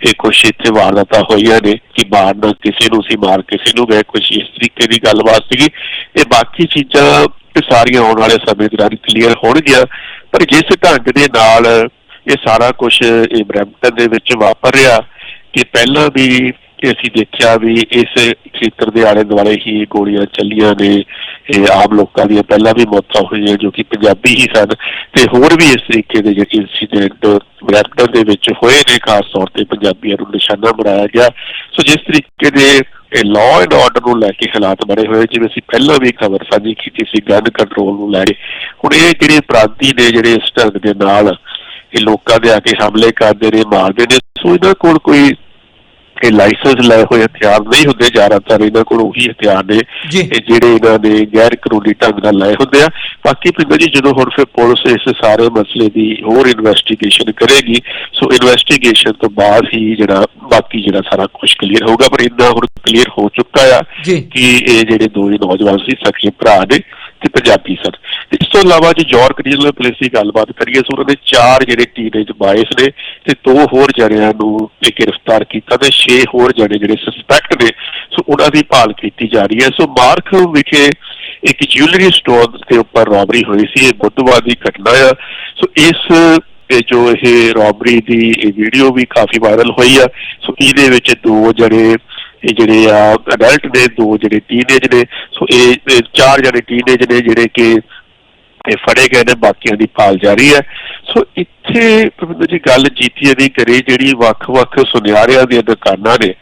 ਇਹ ਕੁਛ ਇੱਥੇ ਵਾਰਦਾਤਾਂ ਹੋਈਆਂ ਨੇ, ਕਿ ਮਾਰਨਾ ਕਿਸੇ ਨੂੰ ਸੀ, ਮਾਰ ਕਿਸੇ ਨੂੰ ਗਏ ਕੁਛ ਇਸ ਤਰੀਕੇ ਦੀ ਗੱਲਬਾਤ ਸੀਗੀ। ਇਹ ਬਾਕੀ ਚੀਜ਼ਾਂ ਸਾਰੀਆਂ ਆਉਣ ਵਾਲੇ ਸਮੇਂ ਦੌਰਾਨ ਕਲੀਅਰ ਹੋਣਗੀਆਂ। ਪਰ ਜਿਸ ਢੰਗ ਦੇ ਨਾਲ ਇਹ ਸਾਰਾ ਕੁਝ ਇਹ ਬਰੈਂਪਟਨ ਦੇ ਵਿੱਚ ਵਾਪਰ ਰਿਹਾ ਕਿ ਪਹਿਲਾਂ ਵੀ ਅਸੀਂ ਦੇਖਿਆ ਵੀ ਇਸ ਖੇਤਰ ਦੇ ਆਲੇ ਦੁਆਲੇ ਹੀ ਗੋਲੀਆਂ ਚੱਲੀਆਂ ਨੇ, ਇਹ ਆਮ ਲੋਕਾਂ ਦੀਆਂ ਪਹਿਲਾਂ ਵੀ ਮੌਤਾਂ ਹੋਈਆਂ ਜੋ ਕਿ ਪੰਜਾਬੀ ਹੀ ਸਨ ਤੇ ਹੋਰ ਵੀ ਇਸ ਤਰੀਕੇ ਦੇ ਜਿਹੜੇ ਇਨਸੀਡੈਂਟ ਬਰੈਂਪਟਨ ਦੇ ਵਿੱਚ ਹੋਏ ਨੇ, ਖਾਸ ਤੌਰ ਤੇ ਪੰਜਾਬੀਆਂ ਨੂੰ ਨਿਸ਼ਾਨਾ ਬਣਾਇਆ ਗਿਆ। ਸੋ ਜਿਸ ਤਰੀਕੇ ਦੇ ਇਹ ਲਾਅ ਐਂਡ ਆਰਡਰ ਨੂੰ ਲੈ ਕੇ ਹਾਲਾਤ ਬਣੇ ਹੋਏ, ਜਿਵੇਂ ਅਸੀਂ ਪਹਿਲਾਂ ਵੀ ਖਬਰ ਸਾਂਝੀ ਕੀਤੀ ਸੀ ਗਨ ਕੰਟਰੋਲ ਨੂੰ ਲੈ ਕੇ, ਹੁਣ ਇਹ ਜਿਹੜੇ ਅਪਰਾਧੀ ਨੇ ਜਿਹੜੇ ਇਸ ਢੰਗ ਦੇ ਨਾਲ ਇਹ ਲੋਕਾਂ ਦੇ ਆ ਕੇ ਹਮਲੇ ਕਰਦੇ ਨੇ, ਮਾਰਦੇ ਨੇ, ਸੋ ਇਹਨਾਂ ਕੋਲ ਕੋਈ ਇਹ ਲਾਇਸੈਂਸ ਲਏ ਹੋਏ ਹਥਿਆਰ ਨਹੀਂ ਹੁੰਦੇ ਜ਼ਿਆਦਾਤਰ ਇਹਨਾਂ ਕੋਲ ਉਹੀ ਹਥਿਆਰ ਨੇ ਇਹ ਜਿਹੜੇ ਇਹਨਾਂ ਨੇ ਗੈਰ ਕਾਨੂੰਨੀ ਢੰਗ ਨਾਲ ਲਏ ਹੁੰਦੇ ਆ। ਬਾਕੀ ਪਿੰਦਰ ਜੀ ਜਦੋਂ ਹੁਣ ਫਿਰ ਪੁਲਿਸ ਇਸ ਸਾਰੇ ਮਸਲੇ ਦੀ ਹੋਰ ਇਨਵੈਸਟੀਗੇਸ਼ਨ ਕਰੇਗੀ ਸੋ ਇਨਵੈਸਟੀਗੇਸ਼ਨ ਤੋਂ ਬਾਅਦ ਹੀ ਜਿਹੜਾ ਬਾਕੀ ਜਿਹੜਾ ਸਾਰਾ ਕੁਝ ਕਲੀਅਰ ਹੋਊਗਾ ਪਰ ਇੰਨਾ ਹੁਣ ਕਲੀਅਰ ਹੋ ਚੁੱਕਾ ਆ ਕਿ ਇਹ ਜਿਹੜੇ ਦੋ ਨੌਜਵਾਨ ਸੀ ਸਕੇ ਭਰਾ ਨੇ ਤੇ ਪੰਜਾਬੀ ਸਨ। ਇਸ ਤੋਂ ਇਲਾਵਾ ਜੇ ਯਾਰਕ ਰੀਜਨਲ ਪੁਲਿਸ ਦੀ ਗੱਲਬਾਤ ਕਰੀਏ ਸੋ ਉਹਨਾਂ ਦੇ ਚਾਰ ਜਿਹੜੇ ਟੀਨੇਜ ਬਾਇਸ ਨੇ ਤੇ ਦੋ ਹੋਰ ਜਣਿਆਂ ਨੂੰ ਗ੍ਰਿਫਤਾਰ ਕੀਤਾ ਤੇ 6 ਹੋਰ ਜਣੇ ਜਿਹੜੇ ਸਸਪੈਕਟ ਨੇ, ਸੋ ਉਹਨਾਂ ਦੀ ਭਾਲ ਕੀਤੀ ਜਾ ਰਹੀ ਹੈ। ਸੋ ਮਾਰਖ ਵਿਖੇ ਇੱਕ ਜਿਊਲਰੀ ਸਟੋਰ ਦੇ ਉੱਪਰ ਰੋਬਰੀ ਹੋਈ ਸੀ, ਇਹ ਬੁੱਧਵਾਰ ਦੀ ਘਟਨਾ ਆ। ਸੋ ਇਸ ਤੇ ਜੋ ਇਹ ਰੋਬਰੀ ਦੀ ਇਹ ਵੀਡੀਓ ਵੀ ਕਾਫੀ ਵਾਇਰਲ ਹੋਈ ਆ। ਸੋ ਇਹਦੇ ਵਿੱਚ ਦੋ ਜਿਹੜੇ ਇਹ ਜਿਹੜੇ ਆ ਅਡਲਟ ਨੇ ਦੋ ਜਿਹੜੇ ਟੀਨੇਜ ਨੇ ਸੋ ਇਹ ਚਾਰ ਜਿਹੜੇ ਟੀਨੇਜ ਨੇ ਜਿਹੜੇ ਕਿ ਇਹ ਫੜੇ ਗਏ ਨੇ, ਬਾਕੀਆਂ ਦੀ ਪਾਲ ਜਾਰੀ ਹੈ। ਸੋ ਇੱਥੇ ਪ੍ਰਬੰਧ ਜੀ ਗੱਲ ਜੀਤੀਏ ਦੀ ਕਰੇ, ਜਿਹੜੀ ਵੱਖ-ਵੱਖ ਸੁਨਿਆਰਿਆਂ ਦੀਆਂ ਦੁਕਾਨਾਂ ਨੇ,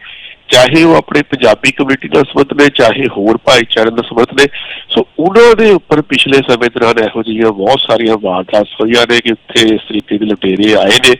ਚਾਹੇ ਉਹ ਆਪਣੇ ਪੰਜਾਬੀ ਕਮਿਊਨਿਟੀ ਨਾਲ ਸੰਬੰਧ ਨੇ, ਚਾਹੇ ਹੋਰ ਭਾਈਚਾਰੇ ਨਾਲ ਸੰਬੰਧ ਨੇ ਸੋ ਉਹਨਾਂ ਦੇ ਉੱਪਰ ਪਿਛਲੇ ਸਮੇਂ ਦੌਰਾਨ ਇਹੋ ਜਿਹੀਆਂ ਬਹੁਤ ਸਾਰੀਆਂ ਵਾਰਦਾਤਾਂ ਹੋਈਆਂ ਨੇ, ਕਿ ਉੱਥੇ ਇਸ ਤਰੀਕੇ ਦੇ ਲੁਟੇਰੇ ਆਏ ਨੇ।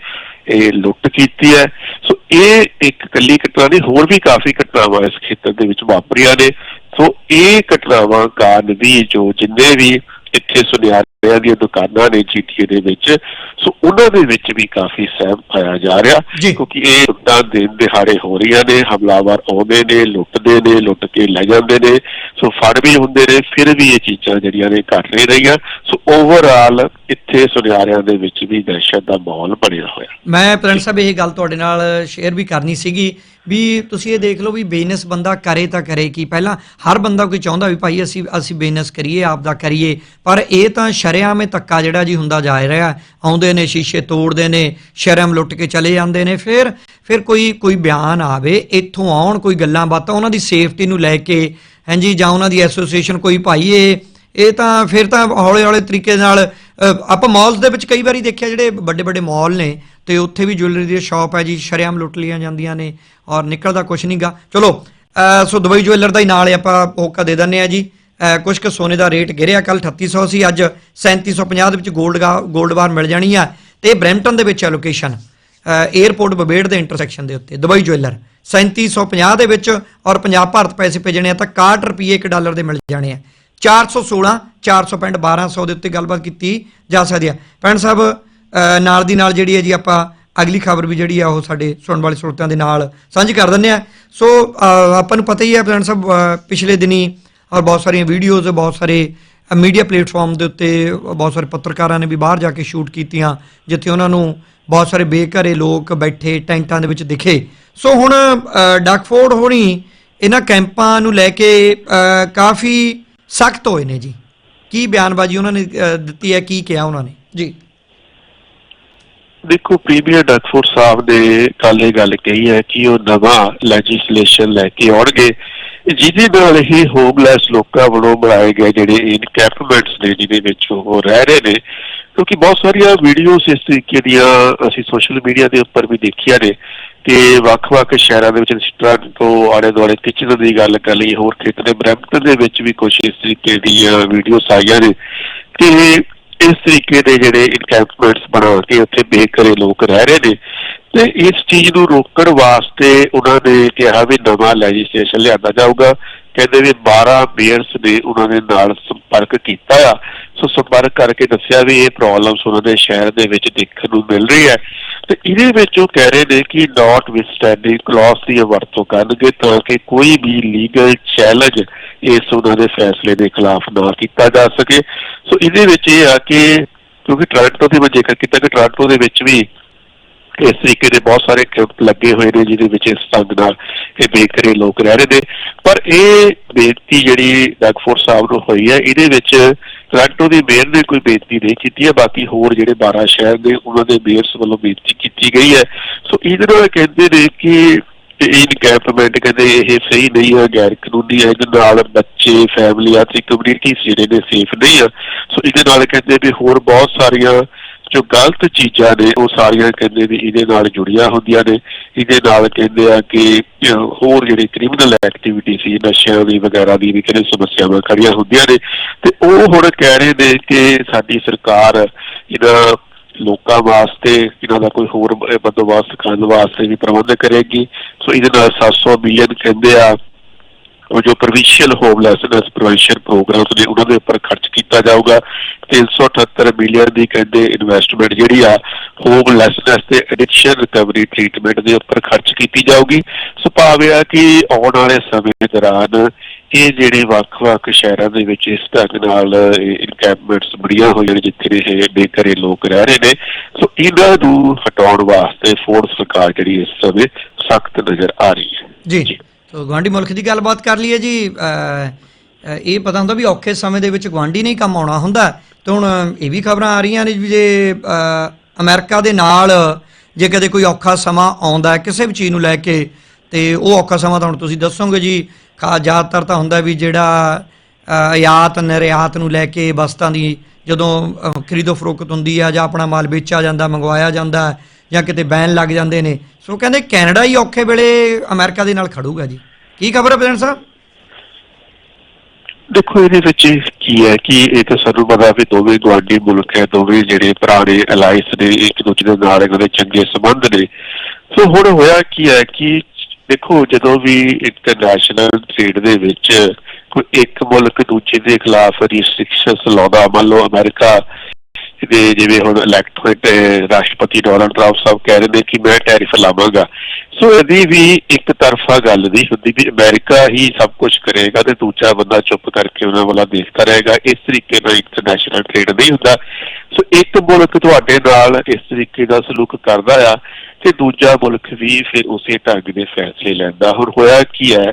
ਇਹ ਲੁੱਟ ਕੀਤੀ ਹੈ। ਸੋ ਇਹ ਇੱਕ ਕੱਲੀ ਘਟਨਾ ਨਹੀਂ, ਹੋਰ ਵੀ ਕਾਫੀ ਘਟਨਾਵਾਂ ਇਸ ਖੇਤਰ ਦੇ ਵਿੱਚ ਵਾਪਰੀਆਂ ਨੇ। ਸੋ ਇਹ ਘਟਨਾਵਾਂ ਕਾਰਨ ਵੀ ਜੋ ਜਿੰਨੇ ਵੀ ਇੱਥੇ ਸੁਨਿਆਰਿਆਂ ਦੀਆਂ ਦੁਕਾਨਾਂ ਨੇ ਜੀਟੀਏ ਦੇ ਵਿੱਚ ਸੋ ਉਹਨਾਂ ਦੇ ਵਿੱਚ ਵੀ ਕਾਫੀ ਸਹਿਮ ਪਾਇਆ ਜਾ ਰਿਹਾ। ਕਿਉਂਕਿ ਇਹ ਲੁੱਟਾਂ ਦਿਨ ਦਿਹਾੜੇ ਹੋ ਰਹੀਆਂ ਨੇ ਹਮਲਾਵਰ ਆਉਂਦੇ ਨੇ ਲੁੱਟਦੇ ਨੇ ਲੁੱਟ ਕੇ ਲੈ ਜਾਂਦੇ ਨੇ ਸੋ ਫੜ ਵੀ ਹੁੰਦੇ ਨੇ ਫਿਰ ਵੀ ਇਹ ਚੀਜ਼ਾਂ ਜਿਹੜੀਆਂ ਨੇ ਘਟ ਨਹੀਂ ਰਹੀਆਂ। ਸੋ ਓਵਰਆਲ ਇੱਥੇ ਸੁਨਿਆਰਿਆਂ ਦੇ ਵਿੱਚ ਵੀ ਦਹਿਸ਼ਤ ਦਾ ਮਾਹੌਲ ਬਣਿਆ ਹੋਇਆ। ਮੈਂ ਪ੍ਰਿੰਸ ਸਾਹਿਬ ਇਹ ਗੱਲ ਤੁਹਾਡੇ ਨਾਲ ਸ਼ੇਅਰ ਵੀ ਕਰਨੀ ਸੀਗੀ ਵੀ ਤੁਸੀਂ ਇਹ ਦੇਖ ਲਓ ਵੀ ਬਿਜ਼ਨਸ ਬੰਦਾ ਕਰੇ ਤਾਂ ਕਰੇ ਕੀ। ਪਹਿਲਾਂ ਹਰ ਬੰਦਾ ਕੋਈ ਚਾਹੁੰਦਾ ਵੀ ਭਾਈ ਅਸੀਂ ਅਸੀਂ ਬਿਜ਼ਨਸ ਕਰੀਏ ਆਪ ਦਾ ਕਰੀਏ ਪਰ ਇਹ ਤਾਂ ਸ਼ਰੇਆਮ ਧੱਕਾ ਜਿਹੜਾ ਜੀ ਹੁੰਦਾ ਜਾ ਰਿਹਾ ਆਉਂਦੇ ਨੇ, ਸ਼ੀਸ਼ੇ ਤੋੜਦੇ ਨੇ, ਸ਼ਰਮ ਲੁੱਟ ਕੇ ਚਲੇ ਜਾਂਦੇ ਨੇ। ਫਿਰ ਫਿਰ ਕੋਈ ਕੋਈ ਬਿਆਨ ਆਵੇ, ਇੱਥੋਂ ਆਉਣ ਕੋਈ ਗੱਲਾਂ ਬਾਤਾਂ, ਉਹਨਾਂ ਦੀ ਸੇਫਟੀ ਨੂੰ ਲੈ ਕੇ, ਹਾਂਜੀ, ਜਾਂ ਉਹਨਾਂ ਦੀ ਐਸੋਸੀਏਸ਼ਨ ਕੋਈ ਭਾਈ ਇਹ ਇਹ ਤਾਂ ਫਿਰ ਤਾਂ ਹੌਲੇ ਹੌਲੇ ਤਰੀਕੇ ਨਾਲ ਆਪਾਂ ਮਾਲਸ ਦੇ ਵਿੱਚ ਕਈ ਵਾਰੀ ਦੇਖਿਆ, ਜਿਹੜੇ ਵੱਡੇ ਵੱਡੇ ਮਾਲ ਨੇ, ਤੇ ਉੱਥੇ ਵੀ ਜੁਐਲਰੀ ਦੀ ਸ਼ਾਪ ਹੈ ਜੀ, ਸ਼ਰੇਆਮ ਲੁੱਟ ਲੀਆਂ ਜਾਂਦੀਆਂ ਨੇ, ਔਰ ਨਿਕਲਦਾ ਕੁਝ ਨਹੀਂਗਾ ਚਲੋ ਸੋ ਦੁਬਈ ਜੁਐਲਰ ਦਾ ਹੀ ਨਾਲ ਆਪਾਂ ਹੋਕਾ ਦੇ ਦਿੰਨੇ ਆ ਜੀ। ਕੁਝ ਕੁ ਸੋਨੇ ਦਾ ਰੇਟ ਗਿਰਿਆ। ਕੱਲ 3800 ਸੀ ਅੱਜ 3750 ਦੇ ਵਿੱਚ 골ਡ ਗੋਲਡ ਬਾਰ ਮਿਲ ਜਾਣੀ ਆ। ਤੇ ਬ੍ਰੈਂਟਨ ਦੇ ਵਿੱਚ ਲੋਕੇਸ਼ਨ ਏਅਰਪੋਰਟ ਬਬੇੜ ਦੇ ਇੰਟਰਸੈਕਸ਼ਨ ਦੇ ਉੱਤੇ, ਦੁਬਈ ਜੁਐਲਰ 3750 ਦੇ ਵਿੱਚ ਔਰ ਪੰਜਾਬ ਭਾਰਤ ਪੈਸੇ ਭੇਜਣੇ ਆ ਤਾਂ 61 ਰੁਪਏ 1 ਡਾਲਰ ਦੇ ਮਿਲ ਜਾਣੇ ਆ। 416 400 ਪੈਂਡ 1200 ਦੇ ਉੱਤੇ ਗੱਲਬਾਤ ਕੀਤੀ ਜਾ ਸਕਦੀ ਆ। ਪੈਂਡ ਸਾਹਿਬ ਨਾਲ ਦੀ ਨਾਲ ਜਿਹੜੀ ਹੈ ਜੀ ਆਪਾਂ ਅਗਲੀ ਖਬਰ ਵੀ ਜਿਹੜੀ ਆ ਉਹ ਸਾਡੇ ਸੁਣਨ ਵਾਲੇ ਸਰੋਤਿਆਂ ਦੇ ਨਾਲ ਸਾਂਝੀ ਕਰ ਦਿੰਨੇ ਆ। ਸੋ ਆਪਾਂ ਨੂੰ ਪਤਾ ਹੀ ਹੈ ਪ੍ਰੈਜ਼ੀਡੈਂਟ ਸਾਹਿਬ ਪਿਛਲੇ ਦਿਨੀ ਔਰ ਬਹੁਤ ਸਾਰੀਆਂ ਵੀਡੀਓਜ਼ ਬਹੁਤ ਸਾਰੇ ਮੀਡੀਆ ਪਲੇਟਫਾਰਮ ਦੇ ਉੱਤੇ ਬਹੁਤ ਸਾਰੇ ਪੱਤਰਕਾਰਾਂ ਨੇ ਵੀ ਬਾਹਰ ਜਾ ਕੇ ਸ਼ੂਟ ਕੀਤੀਆਂ ਜਿੱਥੇ ਉਹਨਾਂ ਨੂੰ ਬਹੁਤ ਸਾਰੇ ਬੇਘਰੇ ਲੋਕ ਬੈਠੇ ਟੈਂਟਾਂ ਦੇ ਵਿੱਚ ਦਿਖੇ। ਸੋ ਹੁਣ ਅ, ਹੋਣੀ ਇਹਨਾਂ ਕੈਂਪਾਂ ਨੂੰ ਲੈ ਕੇ ਕਾਫੀ ਸਖਤ ਹੋਏ ਨੇ ਜੀ। ਕੀ ਬਿਆਨਬਾਜ਼ੀ ਉਹਨਾਂ ਨੇ ਦਿੱਤੀ ਹੈ ਕੀ ਕਿਹਾ ਉਹਨਾਂ ਨੇ? ਜੀ। ਦੇਖੋ ਪ੍ਰੀਮੀਅਰ ਡਕਫੋਰ ਸਾਹਿਬ ਨੇ ਕੱਲ ਇਹ ਗੱਲ ਕਹੀ ਹੈ ਕਿ ਉਹ ਨਵਾਂ ਲੈਜਿਸਲੇਸ਼ਨ ਲੈ ਕੇ ਆਉਣਗੇ। ਜਿਹਦੇ ਨਾਲ ਇਹ ਹੋਮਲੈਸ ਲੋਕਾਂ ਵੱਲੋਂ ਬਣਾਏ ਗਏ ਜਿਹੜੇ ਇਨਕੈਂਪਮੈਂਟਸ ਨੇ, ਜਿਹਦੇ ਵਿੱਚ ਉਹ ਰਹਿ ਰਹੇ ਨੇ, ਕਿਉਂਕਿ ਬਹੁਤ ਸਾਰੀਆਂ ਵੀਡੀਓਜ਼ ਇਸ ਤਰੀਕੇ ਦੀਆਂ ਅਸੀਂ ਸੋਸ਼ਲ ਮੀਡੀਆ ਦੇ ਉੱਪਰ ਵੀ ਦੇਖੀਆਂ ਨੇ ਕਿ ਵੱਖ-ਵੱਖ ਸ਼ਹਿਰਾਂ ਦੇ ਵਿੱਚ ਰੈਸਟੋਰੈਂਟ ਤੋਂ ਆਲੇ ਦੁਆਲੇ ਕਿਚਨ ਦੀ ਗੱਲ ਕਰ ਲਈ ਹੋਰ ਖੇਤਰ ਦੇ ਬਰੈਂਪਟਨ ਦੇ ਵਿੱਚ ਵੀ ਕੁਝ ਇਸ ਤਰੀਕੇ ਦੀਆਂ ਵੀਡੀਓਜ਼ ਆਈਆਂ ਨੇ ਕਿ ਇਸ ਤਰੀਕੇ ਦੇ ਜਿਹੜੇ ਇਨਕੈਂਪਮੈਂਟਸ ਬਣਾ ਕੇ ਉੱਥੇ ਬੇਘਰੇ ਲੋਕ ਰਹਿ ਰਹੇ ਨੇ ਤੇ ਇਸ ਚੀਜ਼ ਨੂੰ ਰੋਕਣ ਵਾਸਤੇ ਉਹਨਾਂ ਨੇ ਕਿਹਾ ਵੀ ਨਵਾਂ ਲੈਜਿਸਲੇਸ਼ਨ ਲਿਆਂਦਾ ਜਾਊਗਾ। ਕਹਿੰਦੇ ਵੀ 12 ਮੇਅਰਸ ਨੇ ਉਹਨਾਂ ਦੇ ਨਾਲ ਸੰਪਰਕ ਕੀਤਾ ਆ। ਸੋ ਸੰਪਰਕ ਕਰਕੇ ਦੱਸਿਆ ਵੀ ਇਹ ਪ੍ਰੋਬਲਮਸ ਉਹਨਾਂ ਦੇ ਸ਼ਹਿਰ ਦੇ ਵਿੱਚ ਦੇਖਣ ਨੂੰ ਮਿਲ ਰਹੀ ਹੈ। ਤੇ ਇਹਦੇ ਵਿੱਚ ਉਹ ਕਹਿ ਰਹੇ ਨੇ ਕਿ ਨਾਟ ਵਿਸਟੈਂਡਿੰਗ ਕਲੌਸ ਦੀ ਵਰਤੋਂ ਕਰਨਗੇ ਤਾਂ ਕਿ ਕੋਈ ਵੀ ਲੀਗਲ ਚੈਲੰਜ ਇਸ ਉਹਨਾਂ ਦੇ ਫੈਸਲੇ ਦੇ ਖਿਲਾਫ ਨਾ ਕੀਤਾ ਜਾ ਸਕੇ। ਸੋ ਇਹਦੇ ਵਿੱਚ ਇਹ ਆ ਕਿ ਕਿਉਂਕਿ ਟੋਰਾਂਟੋ ਦੇ ਮੈਂ ਜ਼ਿਕਰ ਕੀਤਾ ਕਿ ਟੋਰਾਂਟੋ ਦੇ ਵਿੱਚ ਵੀ ਇਸ ਤਰੀਕੇ ਦੇ ਬਹੁਤ ਸਾਰੇ ਕੈਂਪ ਲੱਗੇ ਹੋਏ ਨੇ, ਜਿਹਦੇ ਵਿੱਚ ਇਸ ਢੰਗ ਨਾਲ ਇਹ ਬੇਕਰੇ ਲੋਕ ਰਹਿ ਰਹੇ ਨੇ। ਪਰ ਇਹ ਬੇਨਤੀ ਜਿਹੜੀ ਡਗਫੋਰ ਸਾਹਿਬ ਨੂੰ ਹੋਈ ਹੈ, ਇਹਦੇ ਵਿੱਚ ਟੋਰਾਂਟੋ ਦੀ ਮੇਅਰ ਨੇ ਕੋਈ ਬੇਨਤੀ ਨਹੀਂ ਕੀਤੀ ਹੈ, ਬਾਕੀ ਹੋਰ ਜਿਹੜੇ 12 ਸ਼ਹਿਰ ਦੇ ਉਹਨਾਂ ਦੇ ਮੇਅਰਸ ਵੱਲੋਂ ਬੇਨਤੀ ਕੀਤੀ ਗਈ ਹੈ। ਸੋ ਇਹਦੇ ਨਾਲ ਕਹਿੰਦੇ ਨੇ ਕਿ ਇਨਕੈਪਮੈਂਟ ਕਹਿੰਦੇ ਇਹ ਸਹੀ ਨਹੀਂ ਹੈ ਗੈਰ ਕਾਨੂੰਨੀ ਹੈ, ਇਹਦੇ ਨਾਲ ਬੱਚੇ ਫੈਮਲੀਆਂ ਤੇ ਕਮਿਊਨਿਟੀ ਜਿਹੜੇ ਨੇ ਸੇਫ ਨਹੀਂ ਆ। ਸੋ ਇਹਦੇ ਨਾਲ ਕਹਿੰਦੇ ਵੀ ਹੋਰ ਬਹੁਤ ਸਾਰੀਆਂ ਜੋ ਗਲਤ ਚੀਜ਼ਾਂ ਨੇ, ਉਹ ਸਾਰੀਆਂ ਕਹਿੰਦੇ ਵੀ ਇਹਦੇ ਨਾਲ ਜੁੜੀਆਂ ਹੁੰਦੀਆਂ ਨੇ। ਇਹਦੇ ਨਾਲ ਕਹਿੰਦੇ ਆ ਕਿ ਹੋਰ ਜਿਹੜੀ ਕ੍ਰਿਮੀਨਲ ਐਕਟੀਵਿਟੀ ਸੀ, ਨਸ਼ਿਆਂ ਦੀ ਵਗੈਰਾ ਦੀ ਵੀ ਕਹਿੰਦੇ ਸਮੱਸਿਆਵਾਂ ਖੜੀਆਂ ਹੁੰਦੀਆਂ ਨੇ। ਤੇ ਉਹ ਹੁਣ ਕਹਿ ਰਹੇ ਨੇ ਕਿ ਸਾਡੀ ਸਰਕਾਰ ਇਹਨਾਂ ਲੋਕਾਂ ਵਾਸਤੇ, ਇਹਨਾਂ ਦਾ ਕੋਈ ਹੋਰ ਬੰਦੋਬਸਤ ਕਰਨ ਵਾਸਤੇ ਵੀ ਪ੍ਰਬੰਧ ਕਰੇਗੀ। ਸੋ ਇਹਦੇ ਨਾਲ 700 ਮਿਲੀਅਨ ਕਹਿੰਦੇ ਆ ਜੋ ਪ੍ਰੋਵਿੰਸ਼ੀਅਲ ਹੋਮਲੈਸਨੈਸ ਪ੍ਰੀਵੈਂਸ਼ਨ ਪ੍ਰੋਗਰਾਮਸ ਨੇ ਉਹਨਾਂ ਦੇ ਉੱਪਰ ਖਰਚ ਕੀਤਾ ਜਾਊਗਾ। 378 ਮਿਲੀਅਨ ਦੀ ਕਹਿੰਦੇ ਇਨਵੈਸਟਮੈਂਟ ਜਿਹੜੀ ਆ ਹੋਮਲੈਸਨੈਸ ਤੇ ਐਡਿਕਸ਼ਨ ਰਿਕਵਰੀ ਟ੍ਰੀਟਮੈਂਟ ਦੇ ਉੱਪਰ ਖਰਚ ਕੀਤੀ ਜਾਊਗੀ। ਸੋ ਭਾਵੇਂ ਆ ਕਿ ਆਉਣ ਵਾਲੇ ਸਮੇਂ ਦੌਰਾਨ ਇਹ ਜਿਹੜੇ ਵੱਖ-ਵੱਖ ਸ਼ਹਿਰਾਂ ਦੇ ਵਿੱਚ ਇਸ ਢੰਗ ਨਾਲ ਇਨਕੈਪਮੈਂਟਸ ਬੜੀਆਂ ਹੋਈਆਂ ਨੇ ਜਿੱਥੇ ਇਹ ਬੇਘਰੇ ਲੋਕ ਰਹਿ ਰਹੇ ਨੇ ਸੋ ਇਹਨਾਂ ਨੂੰ ਹਟਾਉਣ ਵਾਸਤੇ ਫੋਰਡ ਸਰਕਾਰ ਜਿਹੜੀ ਇਸ ਸਮੇਂ ਸਖਤ ਨਜ਼ਰ ਆ ਰਹੀ ਹੈ। ਜੀ। ਤੋ ਗਵਾਂਡੀ ਮੁਲਕ ਦੀ ਗੱਲਬਾਤ ਕਰ ਲਈਏ ਜੀ ਇਹ ਪਤਾ ਹੁੰਦਾ ਵੀ ਔਖੇ ਸਮੇਂ ਦੇ ਵਿੱਚ ਗਵਾਂਡੀ ਨਹੀਂ ਕੰਮ ਆਉਣਾ ਹੁੰਦਾ। ਤੇ ਹੁਣ ਇਹ ਵੀ ਖਬਰਾਂ ਆ ਰਹੀਆਂ ਨੇ ਵੀ ਜੇ ਅ, ਅਮਰੀਕਾ ਦੇ ਨਾਲ ਜੇ ਕਦੇ ਕੋਈ ਔਖਾ ਸਮਾਂ ਆਉਂਦਾ ਕਿਸੇ ਵੀ ਚੀਜ਼ ਨੂੰ ਲੈ ਕੇ ਤੇ ਉਹ ਔਖਾ ਸਮਾਂ ਤਾਂ ਹੁਣ ਤੁਸੀਂ ਦੱਸੋਗੇ ਜੀ। ਖਾ ਜ਼ਿਆਦਾਤਰ ਤਾਂ ਹੁੰਦਾ ਵੀ ਜਿਹੜਾ ਆਯਾਤ ਨਿਰਯਾਤ ਨੂੰ ਲੈ ਕੇ ਵਸਤਾਂ ਦੀ ਜਦੋਂ ਖਰੀਦੋ ਫਰੋਖਤ ਹੁੰਦੀ ਆ ਜਾਂ ਆਪਣਾ ਮਾਲ ਵੇਚਿਆ ਜਾਂਦਾ ਮੰਗਵਾਇਆ ਜਾਂਦਾ ਜਾਂ ਕਿਤੇ ਬੈਨ ਲੱਗ ਜਾਂਦੇ ਨੇ। ਸੋ ਕਹਿੰਦੇ ਕੈਨੇਡਾ ਹੀ ਔਖੇ ਵੇਲੇ ਅਮਰੀਕਾ ਦੇ ਨਾਲ ਖੜੂਗਾ ਜੀ। ਕੀ ਖਬਰ ਹੈ ਪ੍ਰੈਜ਼ੀਡੈਂਟ ਸਾਹਿਬ? ਦੇਖੋ, ਇਹਦੇ ਵਿੱਚ ਕੀ ਹੈ ਕਿ ਇਹ ਤਾਂ ਸਾਨੂੰ ਪਤਾ ਵੀ ਦੋਵੇਂ ਗੁਆਂਢੀ ਮੁਲਕ ਹੈ, ਦੋਵੇਂ ਜਿਹੜੇ ਪੁਰਾਣੇ ਅਲਾਈਸ ਨੇ, ਇੱਕ ਦੂਜੇ ਦੇ ਨਾਲ ਇਹਨਾਂ ਦੇ ਚੰਗੇ ਸੰਬੰਧ ਨੇ। ਸੋ ਹੁਣ ਹੋਇਆ ਕੀ ਹੈ ਕਿ ਦੇਖੋ, ਜਦੋਂ ਵੀ ਇੰਟਰਨੈਸ਼ਨਲ ਟ੍ਰੇਡ ਦੇ ਵਿੱਚ ਕੋਈ ਇੱਕ ਮੁਲਕ ਦੂਜੇ ਦੇ ਖਿਲਾਫ ਰਿਸਟ੍ਰਿਕਸ਼ਨਸ ਲਾਉਂਦਾ, ਮੰਨ ਲਓ ਅਮਰੀਕਾ ਜਿਵੇਂ ਹੁਣ ਇਲੈਕਟ ਰਾਸ਼ਟਰਪਤੀ ਡੋਨਲਡ ਟਰੰਪ ਸਾਹਿਬ ਕਹਿ ਰਹੇ ਨੇ ਕਿ ਮੈਂ ਟੈਰਿਫ ਲਾਵਾਂਗਾ। ਸੋ ਇਹਦੀ ਵੀ ਇੱਕ ਤਰਫਾ ਗੱਲ ਨਹੀਂ ਹੁੰਦੀ ਵੀ ਅਮਰੀਕਾ ਹੀ ਸਭ ਕੁਝ ਕਰੇਗਾ ਤੇ ਦੂਜਾ ਬੰਦਾ ਚੁੱਪ ਕਰਕੇ ਉਹਨਾਂ ਵੱਲ ਦੇਖਦਾ ਰਹੇਗਾ। ਇਸ ਤਰੀਕੇ ਨਾਲ ਇੰਟਰਨੈਸ਼ਨਲ ਟ੍ਰੇਡ ਨਹੀਂ ਹੁੰਦਾ। ਸੋ ਇੱਕ ਮੁਲਕ ਤੁਹਾਡੇ ਨਾਲ ਇਸ ਤਰੀਕੇ ਦਾ ਸਲੂਕ ਕਰਦਾ ਆ ਤੇ ਦੂਜਾ ਮੁਲਕ ਵੀ ਫਿਰ ਉਸੇ ਢੰਗ ਦੇ ਫੈਸਲੇ ਲੈਂਦਾ। ਹੁਣ ਹੋਇਆ ਕੀ ਹੈ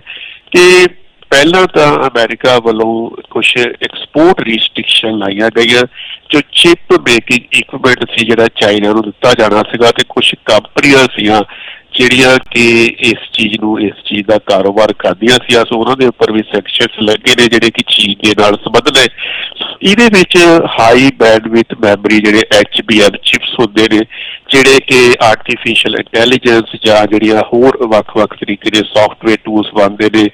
ਕਿ ਪਹਿਲਾਂ ਤਾਂ ਅਮਰੀਕਾ ਵੱਲੋਂ ਕੁਝ ਐਕਸਪੋਰਟ ਰਿਸਟ੍ਰਿਕਸ਼ਨ ਲਾਈਆਂ ਗਈਆਂ, ਜੋ ਚਿਪ ਮੇਕਿੰਗ ਇਕਵਿਪਮੈਂਟ ਸੀ ਜਿਹੜਾ ਚਾਈਨਾ ਨੂੰ ਦਿੱਤਾ ਜਾਣਾ ਸੀਗਾ ਤੇ ਕੁਝ ਕੰਪਨੀਆਂ ਸੀਆਂ ਜਿਹੜੀਆਂ ਕਿ ਇਸ ਚੀਜ਼ ਨੂੰ ਇਸ ਚੀਜ਼ ਦਾ ਕਾਰੋਬਾਰ ਕਰਦੀਆਂ ਸੀ ਸੋ ਉਹਨਾਂ ਦੇ ਉੱਪਰ ਵੀ ਸੈਕਸ਼ਨਸ ਲੱਗੇ ਨੇ ਜਿਹੜੇ ਕਿ ਚੀਜ਼ ਦੇ ਨਾਲ ਸੰਬੰਧ ਨੇ। ਇਹਦੇ ਵਿੱਚ ਹਾਈ ਬੈਂਡਵਿਥ ਮੈਮਰੀ ਜਿਹੜੇ HBM ਚਿਪਸ ਹੁੰਦੇ ਨੇ, ਜਿਹੜੇ ਕਿ ਆਰਟੀਫੀਸ਼ੀਅਲ ਇੰਟੈਲੀਜੈਂਸ ਜਾਂ ਜਿਹੜੀਆਂ ਹੋਰ ਵੱਖ-ਵੱਖ ਤਰੀਕੇ ਦੇ ਸੌਫਟਵੇਅਰ ਟੂਲਸ ਬਣਦੇ ਨੇ,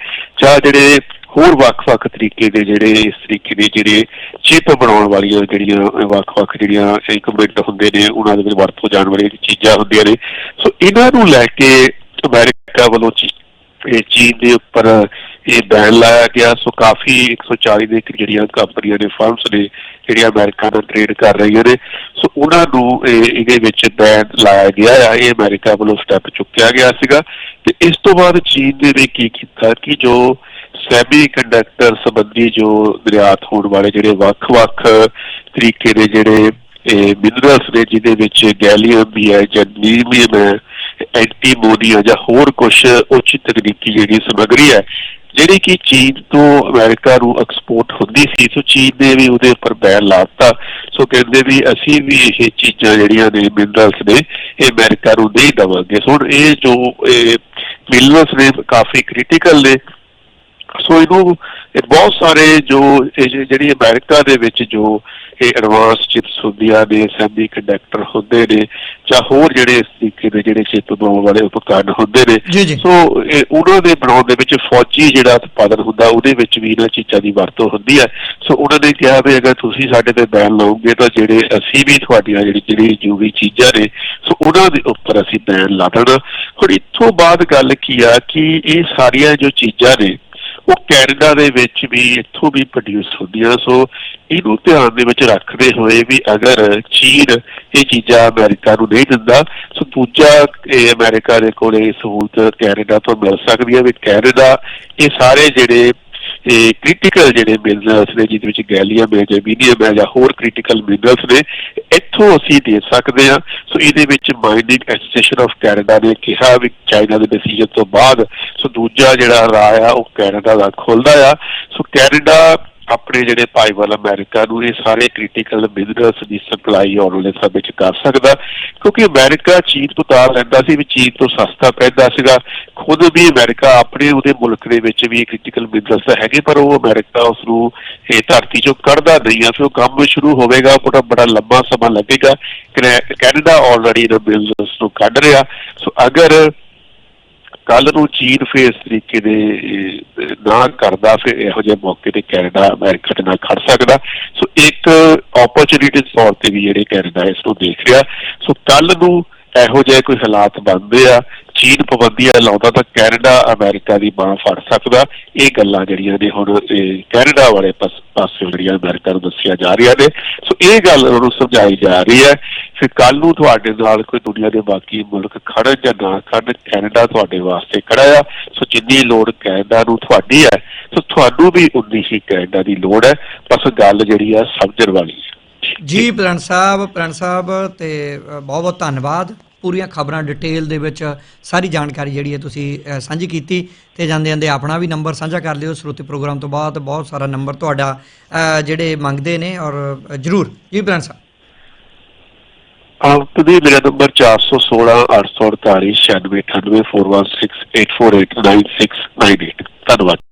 ਜਾਂ ਜਿਹੜੇ ਹੋਰ ਵੱਖ-ਵੱਖ ਤਰੀਕੇ ਦੇ ਜਿਹੜੇ ਇਸ ਤਰੀਕੇ ਦੇ ਜਿਹੜੇ ਚਿਪ ਬਣਾਉਣ ਵਾਲੀਆਂ ਜਿਹੜੀਆਂ ਵੱਖ-ਵੱਖ ਜਿਹੜੀਆਂ ਇਕਵਿਪਮੈਂਟ ਹੁੰਦੇ ਨੇ, ਉਹਨਾਂ ਦੇ ਵਿੱਚ ਵਰਤੋਂ ਜਾਣ ਵਾਲੀਆਂ ਚੀਜ਼ਾਂ ਹੁੰਦੀਆਂ ਨੇ। ਸੋ ਇਹਨਾਂ ਨੂੰ ਲੈ ਕੇ ਅਮਰੀਕਾ ਵੱਲੋਂ ਚੀ- ਚੀਨ ਦੇ ਉੱਪਰ ਇਹ ਬੈਨ ਲਾਇਆ ਗਿਆ, ਸੋ ਕਾਫੀ 140 ਦੇ ਜਿਹੜੀਆਂ ਕੰਪਨੀਆਂ ਨੇ ਫਰਮਸ ਨੇ ਜਿਹੜੀਆਂ ਅਮਰੀਕਾ ਨਾਲ ਟ੍ਰੇਡ ਕਰ ਰਹੀਆਂ ਨੇ। ਸੋ ਉਹਨਾਂ ਨੂੰ ਇਹਦੇ ਵਿੱਚ ਬੈਨ ਲਾਇਆ ਗਿਆ ਆ। ਇਹ ਅਮਰੀਕਾ ਵੱਲੋਂ ਸਟੈਪ ਚੁੱਕਿਆ ਗਿਆ ਸੀਗਾ। ਤੇ ਇਸ ਤੋਂ ਬਾਅਦ ਚੀਨ ਨੇ ਕੀ ਕੀਤਾ ਕਿ ਜੋ ਸੈਮੀ ਕੰਡਕਟਰ ਸੰਬੰਧੀ ਜੋ ਨਿਰਯਾਤ ਹੋਣ ਵਾਲੇ ਜਿਹੜੇ ਵੱਖ-ਵੱਖ ਤਰੀਕੇ ਦੇ ਜਿਹੜੇ, ਇਹ ਮਿਨਰਲਸ ਨੇ, ਜਿਹਦੇ ਵਿੱਚ ਗੈਲੀਅਮ ਵੀ ਹੈ ਜਰਨੀਅਮ ਹੈ ਐਂਟੀ ਜਾਂ ਹੋਰ ਕੁਝ ਉੱਚ ਤਕਨੀਕੀ ਜਿਹੜੀ ਸਮੱਗਰੀ ਹੈ ਜਿਹੜੀ ਕਿ ਚੀਨ ਤੋਂ ਅਮਰੀਕਾ ਨੂੰ ਐਕਸਪੋਰਟ ਹੁੰਦੀ ਸੀ, ਸੋ ਚੀਨ ਨੇ ਵੀ ਉਹਦੇ ਉੱਪਰ ਬੈਨ ਲਾਤਾ ਸੋ ਕਹਿੰਦੇ ਵੀ ਅਸੀਂ ਵੀ ਇਹ ਚੀਜ਼ਾਂ ਜਿਹੜੀਆਂ ਨੇ ਮਿਨਰਲਸ ਨੇ, ਇਹ ਅਮਰੀਕਾ ਨੂੰ ਨਹੀਂ ਦੇਵਾਂਗੇ। ਸੋ ਹੁਣ ਇਹ ਜੋ ਮਿਨਰਲਸ ਨੇ, ਕਾਫੀ ਕ੍ਰਿਟੀਕਲ ਨੇ। ਸੋ ਇਹਨੂੰ ਇਹ ਬਹੁਤ ਸਾਰੇ ਜੋ ਜਿਹੜੀ- ਅਮਰੀਕਾ ਦੇ ਵਿੱਚ ਜੋ ਇਹ ਐਡਵਾਂਸ ਚਿਪਸ ਹੁੰਦੀਆਂ ਨੇ ਸੈਮੀ ਕੰਡਕਟਰ ਹੁੰਦੇ ਨੇ ਜਾਂ ਹੋਰ ਜਿਹੜੇ ਇਸ ਤਰੀਕੇ ਦੇ ਜਿਹੜੇ ਚਿਪ ਬਣਾਉਣ ਵਾਲੇ ਉਪਕਰਨ ਹੁੰਦੇ ਨੇ। ਸੋ ਇਹ ਉਹਨਾਂ ਦੇ ਬਣਾਉਣ ਦੇ ਵਿੱਚ ਫੌਜੀ ਜਿਹੜਾ ਉਤਪਾਦਨ ਹੁੰਦਾ ਉਹਦੇ ਵਿੱਚ ਵੀ ਇਹਨਾਂ ਚੀਜ਼ਾਂ ਦੀ ਵਰਤੋਂ ਹੁੰਦੀ ਹੈ ਸੋ ਉਹਨਾਂ ਨੇ ਕਿਹਾ ਵੀ ਅਗਰ ਤੁਸੀਂ ਸਾਡੇ ਤੇ ਬੈਨ ਲਾਓਗੇ ਤਾਂ ਜਿਹੜੇ ਅਸੀਂ ਵੀ ਤੁਹਾਡੀਆਂ ਜਿਹੜੀ ਜਿਹੜੀ ਜੋ ਵੀ ਚੀਜ਼ਾਂ ਨੇ ਸੋ ਉਹਨਾਂ ਦੇ ਉੱਪਰ ਅਸੀਂ ਬੈਨ ਲਾ ਦੇਣਾ ਹੁਣ ਇੱਥੋਂ ਬਾਅਦ ਗੱਲ ਕੀ ਆ ਕਿ ਇਹ ਸਾਰੀਆਂ ਜੋ ਚੀਜ਼ਾਂ ਨੇ ਉਹ ਕੈਨੇਡਾ ਦੇ ਵਿੱਚ ਵੀ ਇੱਥੋਂ ਵੀ ਪ੍ਰੋਡਿਊਸ ਹੁੰਦੀਆਂ ਸੋ ਇਹਨੂੰ ਧਿਆਨ ਦੇ ਵਿੱਚ ਰੱਖਦੇ ਹੋਏ ਵੀ ਅਗਰ ਚੀਨ ਇਹ ਚੀਜ਼ਾਂ ਅਮਰੀਕਾ ਨੂੰ ਨਹੀਂ ਦਿੰਦਾ ਸੋ ਦੂਜਾ ਇਹ ਅਮਰੀਕਾ ਦੇ ਕੋਲ ਇਹ ਸਹੂਲਤ ਕੈਨੇਡਾ ਤੋਂ ਮਿਲ ਸਕਦੀ ਹੈ ਵੀ ਕੈਨੇਡਾ ਇਹ ਸਾਰੇ ਜਿਹੜੇ ਇਹ ਕ੍ਰਿਟੀਕਲ ਜਿਹੜੇ ਮਿਨਰਲਸ ਨੇ, ਜਿਹਦੇ ਵਿੱਚ ਗੈਲੀਅਮ ਹੈ ਜਰਮੀਨੀਅਮ ਹੈ ਜਾਂ ਹੋਰ ਕ੍ਰਿਟੀਕਲ ਮਿਨਰਲਸ ਨੇ, ਇੱਥੋਂ ਅਸੀਂ ਦੇ ਸਕਦੇ ਹਾਂ। ਸੋ ਇਹਦੇ ਵਿੱਚ ਮਾਈਨਿੰਗ ਐਸੋਸੀਏਸ਼ਨ ਆਫ ਕੈਨੇਡਾ ਨੇ ਕਿਹਾ ਵੀ ਚਾਈਨਾ ਦੇ ਡਿਸੀਜਨ ਤੋਂ ਬਾਅਦ, ਸੋ ਦੂਜਾ ਜਿਹੜਾ ਰਾਹ ਆ, ਉਹ ਕੈਨੇਡਾ ਦਾ ਖੁੱਲਦਾ ਆ। ਸੋ ਕੈਨੇਡਾ ਆਪਣੇ ਜਿਹੜੇ ਭਾਈ ਅਮਰੀਕਾ ਨੂੰ ਇਹ ਸਾਰੇ ਕ੍ਰਿਟੀਕਲ ਮਿਨਰਲਸ ਦੀ ਸਪਲਾਈ ਆਉਣ ਵਾਲੇ ਸਮੇਂ ਵਿੱਚ ਕਰ ਸਕਦਾ, ਕਿਉਂਕਿ ਅਮਰੀਕਾ ਚੀਨ ਤੋਂ ਤਾਰ ਲੈਂਦਾ ਸੀ ਵੀ ਚੀਨ ਤੋਂ ਸਸਤਾ ਪੈਂਦਾ ਸੀਗਾ। ਖੁਦ ਵੀ ਅਮਰੀਕਾ ਆਪਣੇ ਉਹਦੇ ਮੁਲਕ ਦੇ ਵਿੱਚ ਵੀ ਕ੍ਰਿਟੀਕਲ ਮਿਨਰਲਸ ਹੈਗੇ, ਪਰ ਉਹ ਅਮਰੀਕਾ ਉਸ ਨੂੰ ਇਹ ਧਰਤੀ ਚੋਂ ਕੱਢਦਾ ਨਹੀਂ ਆ, ਫਿਰ ਉਹ ਕੰਮ ਸ਼ੁਰੂ ਹੋਵੇਗਾ ਬੜਾ ਬੜਾ ਲੰਬਾ ਸਮਾਂ ਲੱਗੇਗਾ। ਕੈਨੇ- ਕੈਨੇਡਾ ਆਲਰੇਡੀ ਇਹਨਾਂ ਮਿਨਰਲਸ ਨੂੰ ਕੱਢ ਰਿਹਾ। ਸੋ ਅਗਰ ਕੱਲ ਨੂੰ ਚੀਨ ਫਿਰ ਇਸ ਤਰੀਕੇ ਦੇ ਨਾ ਕਰਦਾ, ਫਿਰ ਇਹੋ ਜਿਹੇ ਮੌਕੇ ਤੇ ਕੈਨੇਡਾ, ਅਮਰੀਕਾ ਦੇ ਨਾਲ ਖੜ ਸਕਦਾ। ਸੋ ਇੱਕ ਓਪਰਚੁਨਿਟੀ ਦੇ ਤੌਰ ਤੇ ਵੀ ਜਿਹੜੇ ਕੈਨੇਡਾ ਇਸ ਨੂੰ ਦੇਖ ਰਿਹਾ। ਸੋ ਕੱਲ ਨੂੰ ਇਹੋ ਜਿਹੇ ਕੋਈ ਹਾਲਾਤ ਬਣਦੇ ਆ, ਚੀਨ ਪਾਬੰਦੀਆਂ ਲਾਉਂਦਾ ਤਾਂ ਕੈਨੇਡਾ, ਅਮਰੀਕਾ ਦੀ ਬਾਹ ਫੜ ਸਕਦਾ। ਇਹ ਗੱਲਾਂ ਜਿਹੜੀਆਂ ਨੇ ਹੁਣ ਇਹ ਕੈਨੇਡਾ ਵਾਲੇ ਪਾਸ- ਪਾਸਿਓਂ ਜਿਹੜੀਆਂ ਅਮਰੀਕਾ ਨੂੰ ਦੱਸੀਆਂ ਜਾ ਰਹੀਆਂ ਨੇ। ਸੋ ਇਹ ਗੱਲ ਉਹਨੂੰ ਸਮਝਾਈ ਜਾ ਰਹੀ ਹੈ ਫਿਰ ਕੱਲ ਨੂੰ ਤੁਹਾਡੇ ਨਾਲ ਕੋਈ ਦੁਨੀਆ ਦੇ ਬਾਕੀ ਮੁਲਕ ਖੜਨ ਜਾਂ ਨਾ ਖੜਨ ਕੈਨੇਡਾ ਤੁਹਾਡੇ ਵਾਸਤੇ ਖੜਾ ਆ। ਸੋ ਜਿੰਨੀ ਲੋੜ ਕੈਨੇਡਾ ਨੂੰ ਤੁਹਾਡੀ ਹੈ, ਸੋ ਤੁਹਾਨੂੰ ਵੀ ਉਨੀ ਹੀ ਕੈਨੇਡਾ ਦੀ ਲੋੜ ਹੈ। ਬਸ ਗੱਲ ਜਿਹੜੀ ਆ, ਸਮਝਣ ਵਾਲੀ ਹੈ ਜੀ, ਪ੍ਰਣ ਸਾਹਿਬ ਪ੍ਰਣ ਸਾਹਿਬ ਤੇ ਬਹੁਤ ਬਹੁਤ ਧੰਨਵਾਦ। ਪੂਰੀਆਂ ਖਬਰਾਂ ਡਿਟੇਲ ਦੇ ਵਿੱਚ ਸਾਰੀ ਜਾਣਕਾਰੀ ਜਿਹੜੀ ਹੈ ਤੁਸੀਂ ਸਾਂਝੀ ਕੀਤੀ ਤੇ ਜਾਂਦੇ ਜਾਂਦੇ ਆਪਣਾ ਵੀ ਨੰਬਰ ਸਾਂਝਾ ਕਰ ਲਿਓ। ਸਰੋਤੇ ਪ੍ਰੋਗਰਾਮ ਤੋਂ ਬਾਅਦ ਬਹੁਤ ਸਾਰਾ ਨੰਬਰ ਤੁਹਾਡਾ ਜਿਹੜੇ ਮੰਗਦੇ ਨੇ ਔਰ ਜਰੂਰ। ਜੀ, ਪ੍ਰਣ ਸਾਹਿਬ ਆਪ ਦੀ ਮੇਰਾ ਨੰਬਰ 416 848 9698 416 848 9698 ਧੰਨਵਾਦ।